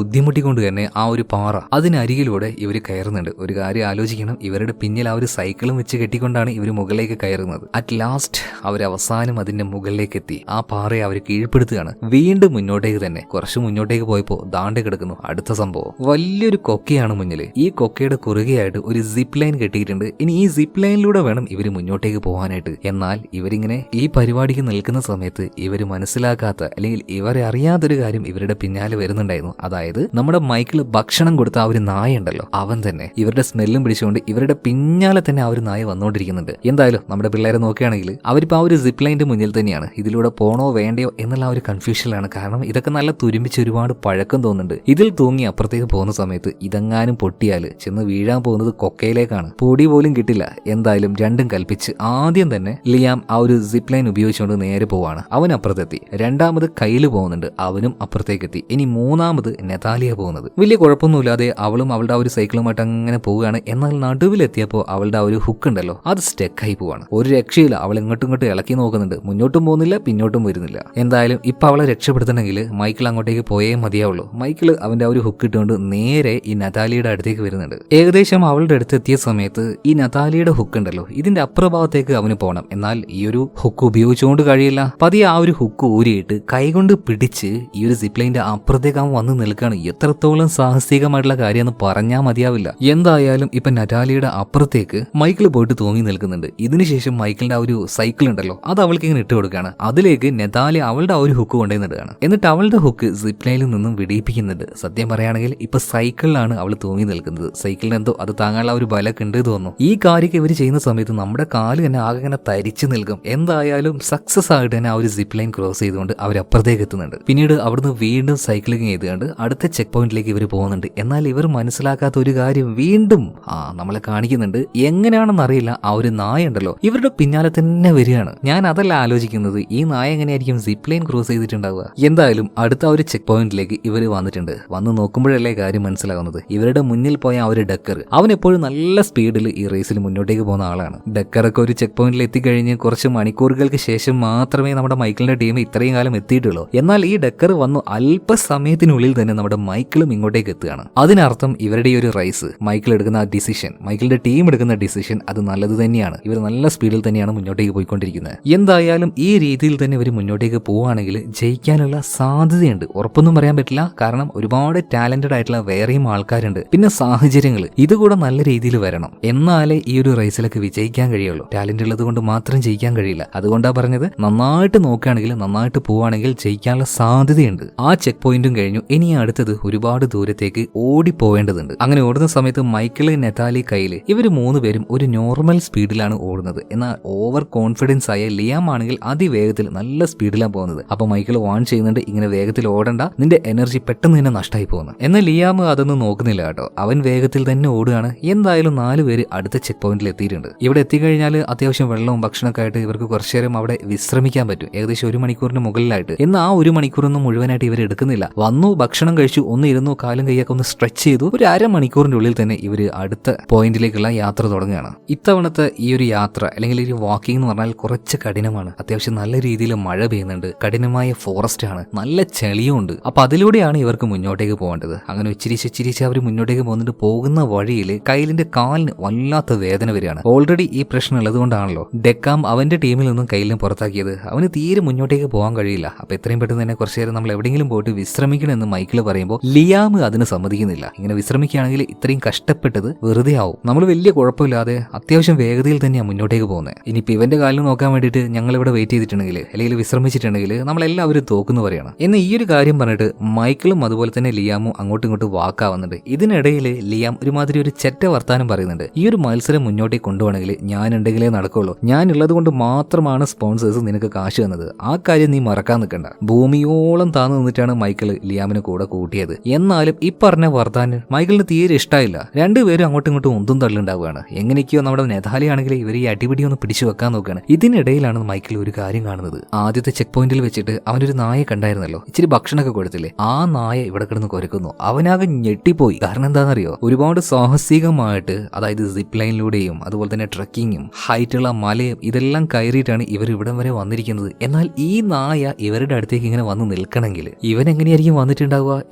ബുദ്ധിമുട്ടിക്കൊണ്ട് തന്നെ ആ ഒരു പാറ അതിനരികിലൂടെ ഇവർ കയറുന്നുണ്ട്. ഒരു കാര്യം ആലോചിക്കണം. ഇവരുടെ പിന്നിൽ ആ ഒരു സൈക്കിളും വെച്ച് കെട്ടിക്കൊണ്ടാണ് ഇവർ മുകളിലേക്ക് കയറുന്നത്. അറ്റ് ലാസ്റ്റ് അവർ അവസാനം അതിന്റെ മുകളിലേക്ക് എത്തി. ആ പാറയെ അവർ കീഴ്പ്പെടുത്തുകയാണ്. വീണ്ടും മുന്നോട്ടേക്ക് തന്നെ. കുറച്ച് മുന്നോട്ടേക്ക് പോയപ്പോൾ ദാണ്ട് കിടക്കുന്നു. അടുത്ത സംഭവം. വലിയൊരു കൊക്കയാണ് മുന്നിൽ ഈ കൊക്കയുടെ കുറുകയായിട്ട് ഒരു സിപ്പ് ലൈൻ കെട്ടിയിട്ടുണ്ട്. ഇനി ഈ സിപ്പ് ലൈനിലൂടെ വേണം ഇവർ മുന്നോട്ടേക്ക് പോകാനായിട്ട്. എന്നാൽ ഇവരിങ്ങനെ ഈ പരിപാടിക്ക് നിൽക്കുന്ന സമയത്ത് ഇവർ മനസ്സിലാക്കാത്ത അല്ലെങ്കിൽ ഇവരെ അറിയാത്തൊരു കാര്യം ഇവരുടെ പിന്നാലെ വരുന്നുണ്ടായിരുന്നു. അതായത് നമ്മുടെ മൈക്കിൾ ഭക്ഷണം കൊടുത്ത ആ ഒരു നായ ഉണ്ടല്ലോ അവൻ തന്നെ. ഇവരുടെ സ്മെല്ലും പിടിച്ചുകൊണ്ട് ഇവരുടെ പിന്നാലെ തന്നെ ആ ഒരു നായ വന്നുകൊണ്ടിരിക്കുന്നുണ്ട്. എന്തായാലും നമ്മുടെ പിള്ളേരെ നോക്കുകയാണെങ്കിൽ അവരിപ്പോൾ ആ ഒരു സിപ്പ് ലൈന്റെ മുന്നിൽ തന്നെയാണ്. ഇതിലൂടെ പോണോ വേണ്ടയോ എന്നുള്ള ആ ഒരു കൺഫ്യൂഷനിലാണ് കാരണം ഇതൊക്കെ നല്ല തുരുമ്പിച്ച് ഒരുപാട് പഴക്കം തോന്നുന്നുണ്ട്. ഇതിൽ തൂങ്ങി അപ്പുറത്തേക്ക് പോകുന്ന സമയത്ത് ഇതെങ്ങാനും പൊട്ടിയാൽ ചെന്ന് വീഴാൻ പോകുന്നത് കൊക്കയിലേക്കാണ്. പൊടി പോലും കിട്ടില്ല. എന്തായാലും രണ്ടും കൽപ്പിച്ച് ആദ്യം തന്നെ ലിയാം ആ ഒരു സിപ്പ് ലൈൻ ഉപയോഗിച്ചുകൊണ്ട് നേരെ പോവാണ്. അവൻ അപ്പുറത്തെത്തി രണ്ടാമത് കയ്യിൽ പോകുന്നുണ്ട്. അവനും അപ്പുറത്തേക്ക് എത്തി ഇനി മൂന്നാമത് നെതാലിയ പോകുന്നത്. വലിയ കുഴപ്പമൊന്നുമില്ലാതെ അവളും അവളുടെ ആ ഒരു സൈക്കിളുമായിട്ട് അങ്ങനെ പോവുകയാണ്. എന്നാൽ നടുവിലെത്തിയപ്പോൾ അവളുടെ ആ ഒരു ഹുക്ക് ഉണ്ടല്ലോ. അത് സ്റ്റെക്കായി പോവാണ്. ഒരു രക്ഷയില്ല. അവൾ ഇങ്ങോട്ടും ഇങ്ങോട്ടും ഇളക്കി നോക്കുന്നുണ്ട്. മുന്നോട്ടും പോകുന്നില്ല പിന്നോട്ടും വരുന്നില്ല. എന്തായാലും ഇപ്പൊ അവളെ രക്ഷപ്പെടുത്തണമെങ്കിൽ മൈക്കിൾ അങ്ങോട്ടേക്ക് പോയേ മതിയാവുള്ളൂ. മൈക്കിൾ അവന്റെ ആ ഒരു ഹുക്ക് ഇട്ടുകൊണ്ട് നേരെ ഈ നതാലിയുടെ അടുത്തേക്ക് വരുന്നുണ്ട്. ഏകദേശം അവളുടെ അടുത്ത് എത്തിയ സമയത്ത് ഈ നതാലിയുടെ ഹുക്ക് ഉണ്ടല്ലോ. ഇതിന്റെ അപ്രഭാവത്തേക്ക് അവന് പോകണം എന്നാൽ ഈ ഒരു ഹുക്ക് ഉപയോഗിച്ചുകൊണ്ട് കഴിയില്ല. പതിയെ ആ ഒരു ഹുക്ക് ഊരിയിട്ട് കൈകൊണ്ട് പിടിച്ച് ഈ ഒരു സിപ്ലൈന്റെ അപ്പുറത്തേക്ക് അവൻ വന്ന് നിൽക്കുകയാണ്. എത്രത്തോളം സാഹസികമായിട്ടുള്ള കാര്യമെന്ന് പറഞ്ഞാൽ മതിയാവില്ല. എന്തായാലും ഇപ്പൊ നറ്റാലിയുടെ അപ്പുറത്തേക്ക് മൈക്കിൾ പോയിട്ട് തൂങ്ങി നിൽക്കുന്നുണ്ട്. ഇതിനുശേഷം മൈക്കിളിന്റെ ആ ഒരു സൈക്കിൾ ഉണ്ടല്ലോ അത് അവൾക്ക് ഇങ്ങനെ ഇട്ട് കൊടുക്കുകയാണ്. അതിലേക്ക് നെതാലി അവളുടെ ആ ഒരു ഹുക്ക് കൊണ്ടുവന്നിടുകയാണ് എന്നിട്ട് അവളുടെ ഹുക്ക് സിപ്ലൈനിൽ നിന്നും വിടിയിപ്പിക്കുന്നുണ്ട്. സത്യം പറയുകയാണെങ്കിൽ ഇപ്പൊ സൈക്കിളിലാണ് അവൾ തൂങ്ങി നിൽക്കുന്നത്. സൈക്കിളിന് എന്തോ അത് താങ്ങാനുള്ള ഒരു ബലക്ക് ഉണ്ട് തോന്നുന്നു. ഈ കാര്യമൊക്കെ ഇവർ ചെയ്യുന്ന സമയത്ത് നമ്മുടെ കാൽ തന്നെ ആകെ ഇങ്ങനെ തരിച്ചു നിൽക്കും. എന്തായാലും സക്സസ് ആയിട്ട് തന്നെ ആ ഒരു സിപ്പ് ലൈൻ ക്രോസ് ചെയ്തുകൊണ്ട് അവർ അപ്പുറത്തേക്ക് എത്തുന്നുണ്ട്. പിന്നീട് അവിടുന്ന് വീണ്ടും സൈക്ലിംഗ് ചെയ്തുകൊണ്ട് അടുത്ത ചെക്ക് പോയിന്റിലേക്ക് ഇവർ പോകുന്നുണ്ട്. എന്നാൽ ഇവർ മനസ്സിലാക്കാത്ത ഒരു കാര്യം വീണ്ടും ആ നമ്മളെ കാണിക്കുന്നുണ്ട്. എങ്ങനെയാണെന്ന് അറിയില്ല. ആ ഒരു നായ ഉണ്ടല്ലോ. ഇവരുടെ പിന്നാലെ തന്നെ വരികയാണ്. ഞാൻ അതല്ല ആലോചിക്കുന്നത്. ഈ നായ എങ്ങനെയായിരിക്കും സിപ്പ് ലൈൻ ക്രോസ് ചെയ്തിട്ടുണ്ടാവുക? എന്തായാലും അടുത്ത ഒരു ചെക്ക് പോയിന്റിലേക്ക് ഇവർ വന്നിട്ടുണ്ട്. വന്ന് നോക്കുമ്പോഴല്ലേ കാര്യം മനസ്സിലാകുന്നത്. ഇവരുടെ മുന്നിൽ പോയ ആ ഒരു ഡക്കർ അവൻ എപ്പോഴും നല്ല സ്പീഡിൽ ഈ റേസിൽ മുന്നോട്ടേക്ക് പോകുന്ന ആളാണ്. ഡക്കറൊക്കെ ഒരു ചെക്ക് പോയിന്റിൽ എത്തിക്കഴിഞ്ഞ് കുറച്ച് മണിക്കൂറുകൾക്ക് ശേഷം മാത്രമേ നമ്മുടെ മൈക്കിളിന്റെ ടീം ഇത്രയും കാലം എത്തിയിട്ടുള്ളൂ. എന്നാൽ ഈ ഡക്കർ വന്നു അല്പസമയത്തിനുള്ളിൽ തന്നെ നമ്മുടെ മൈക്കിളും ഇങ്ങോട്ടേക്ക് എത്തുകയാണ്. അതിനർത്ഥം ഇവരുടെ ഈ ഒരു റൈസ് മൈക്കിൾ എടുക്കുന്ന ഡിസിഷൻ മൈക്കിളിന്റെ ടീം എടുക്കുന്ന ഡിസിഷൻ അത് നല്ലത് തന്നെയാണ്. ഇവർ നല്ല സ്പീഡിൽ തന്നെയാണ് മുന്നോട്ടേക്ക് പോയിക്കൊണ്ടിരിക്കുന്നത്. എന്തായാലും ഈ രീതിയിൽ തന്നെ ഇവർ മുന്നോട്ടേക്ക് പോവുകയാണെങ്കിൽ ജയിക്കാനുള്ള സാധ്യതയുണ്ട്. ഉറപ്പൊന്നും പറയാൻ പറ്റില്ല. കാരണം ഒരുപാട് ടാലന്റഡ് ആയിട്ടുള്ള വേറെയും ആൾക്കാരുണ്ട്. പിന്നെ സാഹചര്യങ്ങൾ ഇതുകൂടെ നല്ല രീതിയിൽ വരണം. എന്നാലേ ഈ ഒരു റേസിലൊക്കെ വിജയിക്കാൻ കഴിയുള്ളൂ. ടാലന്റ് ഉള്ളത് കൊണ്ട് മാത്രം ജയിക്കാൻ കഴിയില്ല. അതുകൊണ്ടാ പറഞ്ഞത് നന്നായിട്ട് നോക്കുകയാണെങ്കിൽ നന്നായിട്ട് പോവുകയാണെങ്കിൽ ജയിക്കാനുള്ള സാധ്യതയുണ്ട്. ആ ചെക്ക് പോയിന്റും കഴിഞ്ഞു. ഇനി അടുത്തത് ഒരു ഒരുപാട് ദൂരത്തേക്ക് ഓടിപ്പോവേണ്ടതുണ്ട്. അങ്ങനെ ഓടുന്ന സമയത്ത് മൈക്കിൾ നെതാലി കയ്യിൽ ഇവർ മൂന്ന് പേരും ഒരു നോർമൽ സ്പീഡിലാണ് ഓടുന്നത്. എന്നാൽ ഓവർ കോൺഫിഡൻസ് ആയ ലിയാം ആണെങ്കിൽ അതിവേഗത്തിൽ നല്ല സ്പീഡിലാണ് പോകുന്നത്. അപ്പൊ മൈക്കിൾ വാൺ ചെയ്യുന്നുണ്ട് ഇങ്ങനെ വേഗത്തിൽ ഓടണ്ട. നിന്റെ എനർജി പെട്ടെന്ന് തന്നെ നഷ്ടമായി പോകുന്നു. എന്നാൽ ലിയാം അതൊന്നും നോക്കുന്നില്ല കേട്ടോ. അവൻ വേഗത്തിൽ തന്നെ ഓടുകയാണ്. എന്തായാലും നാല് പേര് അടുത്ത ചെക്ക് പോയിന്റിൽ എത്തിയിട്ടുണ്ട്. ഇവിടെ എത്തിക്കഴിഞ്ഞാൽ അത്യാവശ്യം വെള്ളവും ഭക്ഷണമൊക്കെ ആയിട്ട് ഇവർക്ക് കുറച്ചു നേരം അവിടെ വിശ്രമിക്കാൻ പറ്റും. ഏകദേശം ഒരു മണിക്കൂറിന് മുകളിലായിട്ട്. എന്നാൽ ആ ഒരു മണിക്കൂറൊന്നും മുഴുവനായിട്ട് ഇവർ എടുക്കുന്നില്ല. വന്നു ഭക്ഷണം കഴിച്ചു ഒന്ന് ഇരുന്നു കാലും കൈയൊക്കെ ഒന്ന് സ്ട്രെച്ച് ചെയ്തു. ഒരു അരമണിക്കൂറിന്റെ ഉള്ളിൽ തന്നെ ഇവർ അടുത്ത പോയിന്റിലേക്കുള്ള യാത്ര തുടങ്ങുകയാണ്. ഇത്തവണത്തെ ഈ ഒരു യാത്ര അല്ലെങ്കിൽ ഈ വാക്കിംഗ് എന്ന് പറഞ്ഞാൽ കുറച്ച് കഠിനമാണ്. അത്യാവശ്യം നല്ല രീതിയിൽ മഴ പെയ്യുന്നുണ്ട്. കഠിനമായ ഫോറസ്റ്റ് ആണ്. നല്ല ചെളിയും ഉണ്ട്. അപ്പൊ അതിലൂടെയാണ് ഇവർക്ക് മുന്നോട്ടേക്ക് പോകേണ്ടത്. അങ്ങനെ ഉച്ചിരിച്ച് ഉച്ചിരിച്ച് അവർ മുന്നോട്ടേക്ക് പോകുന്നുണ്ട് പോകുന്ന വഴിയിൽ കയ്യിലിന്റെ കാലിന് വല്ലാത്ത വേദന വരികയാണ്. ഓൾറെഡി ഈ പ്രശ്നം ഉള്ളതുകൊണ്ടാണല്ലോ ഡെക്കാം അവന്റെ ടീമിൽ നിന്നും കയ്യിലും പുറത്താക്കിയത്. അവന് തീരെ മുന്നോട്ടേക്ക് പോകാൻ കഴിയില്ല. അപ്പൊ എത്രയും പെട്ടെന്ന് തന്നെ കുറച്ചു നേരം നമ്മൾ എവിടെയെങ്കിലും പോയിട്ട് വിശ്രമിക്കണം എന്ന് മൈക്കിൾ പറയുമ്പോൾ ലിയാം അതിന് സമ്മതിക്കുന്നില്ല. ഇങ്ങനെ വിശ്രമിക്കുകയാണെങ്കിൽ ഇത്രയും കഷ്ടപ്പെട്ടത് വെറുതെ ആവും. നമ്മൾ വലിയ കുഴപ്പമില്ലാതെ അത്യാവശ്യം വേഗതയിൽ തന്നെയാണ് മുന്നോട്ടേക്ക് പോകുന്നത് ഇനിയിപ്പോൾ ഇവന്റെ കാലിൽ നോക്കാൻ വേണ്ടിയിട്ട് ഞങ്ങൾ ഇവിടെ വെയിറ്റ് ചെയ്തിട്ടുണ്ടെങ്കിൽ അല്ലെങ്കിൽ വിശ്രമിച്ചിട്ടുണ്ടെങ്കിൽ നമ്മളെല്ലാവരും തോക്കുന്നു പറയണം. എന്ന് ഈ ഒരു കാര്യം പറഞ്ഞിട്ട് മൈക്കിളും അതുപോലെ തന്നെ ലിയാമും അങ്ങോട്ടും ഇങ്ങോട്ടും വാക്കാവുന്നുണ്ട്. ഇതിനിടയിൽ ലിയാം ഒരുമാതിരി ഒരു ചെറ്റ വർത്താനം പറയുന്നുണ്ട്. ഈ ഒരു മത്സരം മുന്നോട്ടേക്ക് കൊണ്ടുപോകണമെങ്കിൽ ഞാനുണ്ടെങ്കിലേ നടക്കുള്ളൂ. ഞാനുള്ളത് കൊണ്ട് മാത്രമാണ് സ്പോൺസേഴ്സ് നിനക്ക് കാശ് തന്നത്. ആ കാര്യം നീ മറക്കാൻ നിൽക്കണ്ട. ഭൂമിയോളം താന്നു നിന്നിട്ടാണ് മൈക്കിൾ ലിയാമിനെ കൂടെ കൂട്ടിയത്. എന്നാലും ഈ പറഞ്ഞ വർത്താനം മൈക്കിളിന് തീരെ ഇഷ്ടമായില്ല രണ്ടുപേരും അങ്ങോട്ടും ഇങ്ങോട്ടും ഒന്നും തള്ളുണ്ടാവുകയാണ്. എങ്ങനെയൊക്കെയോ നമ്മുടെ നെതാലിയാണെങ്കിൽ ഇവർ ഈ അടിപിടി ഒന്ന് പിടിച്ചു വെക്കാൻ നോക്കുകയാണ്. ഇതിനിടയിലാണ് മൈക്കിൾ ഒരു കാര്യം കാണുന്നത്. ആദ്യത്തെ ചെക്ക് പോയിന്റിൽ വെച്ചിട്ട് അവനൊരു നായ കണ്ടായിരുന്നല്ലോ. ഇച്ചിരി ഭക്ഷണമൊക്കെ കൊടുത്തില്ലേ? ആ നായ ഇവിടെ കിടന്ന് കൊരക്കുന്നു. അവനാകെ ഞെട്ടിപ്പോയി. കാരണം എന്താണെന്നറിയോ? ഒരുപാട് സാഹസികമായിട്ട് അതായത് സിപ്പ് ലൈനിലൂടെയും അതുപോലെ തന്നെ ട്രക്കിങ്ങും ഹൈറ്റുള്ള മലയും ഇതെല്ലാം കയറിയിട്ടാണ് ഇവർ ഇവിടം വരെ വന്നിരിക്കുന്നത്. എന്നാൽ ഈ നായ ഇവരുടെ അടുത്തേക്ക് ഇങ്ങനെ വന്ന് നിൽക്കണമെങ്കിൽ ഇവൻ എങ്ങനെയായിരിക്കും വന്നിട്ടുണ്ടാവുക?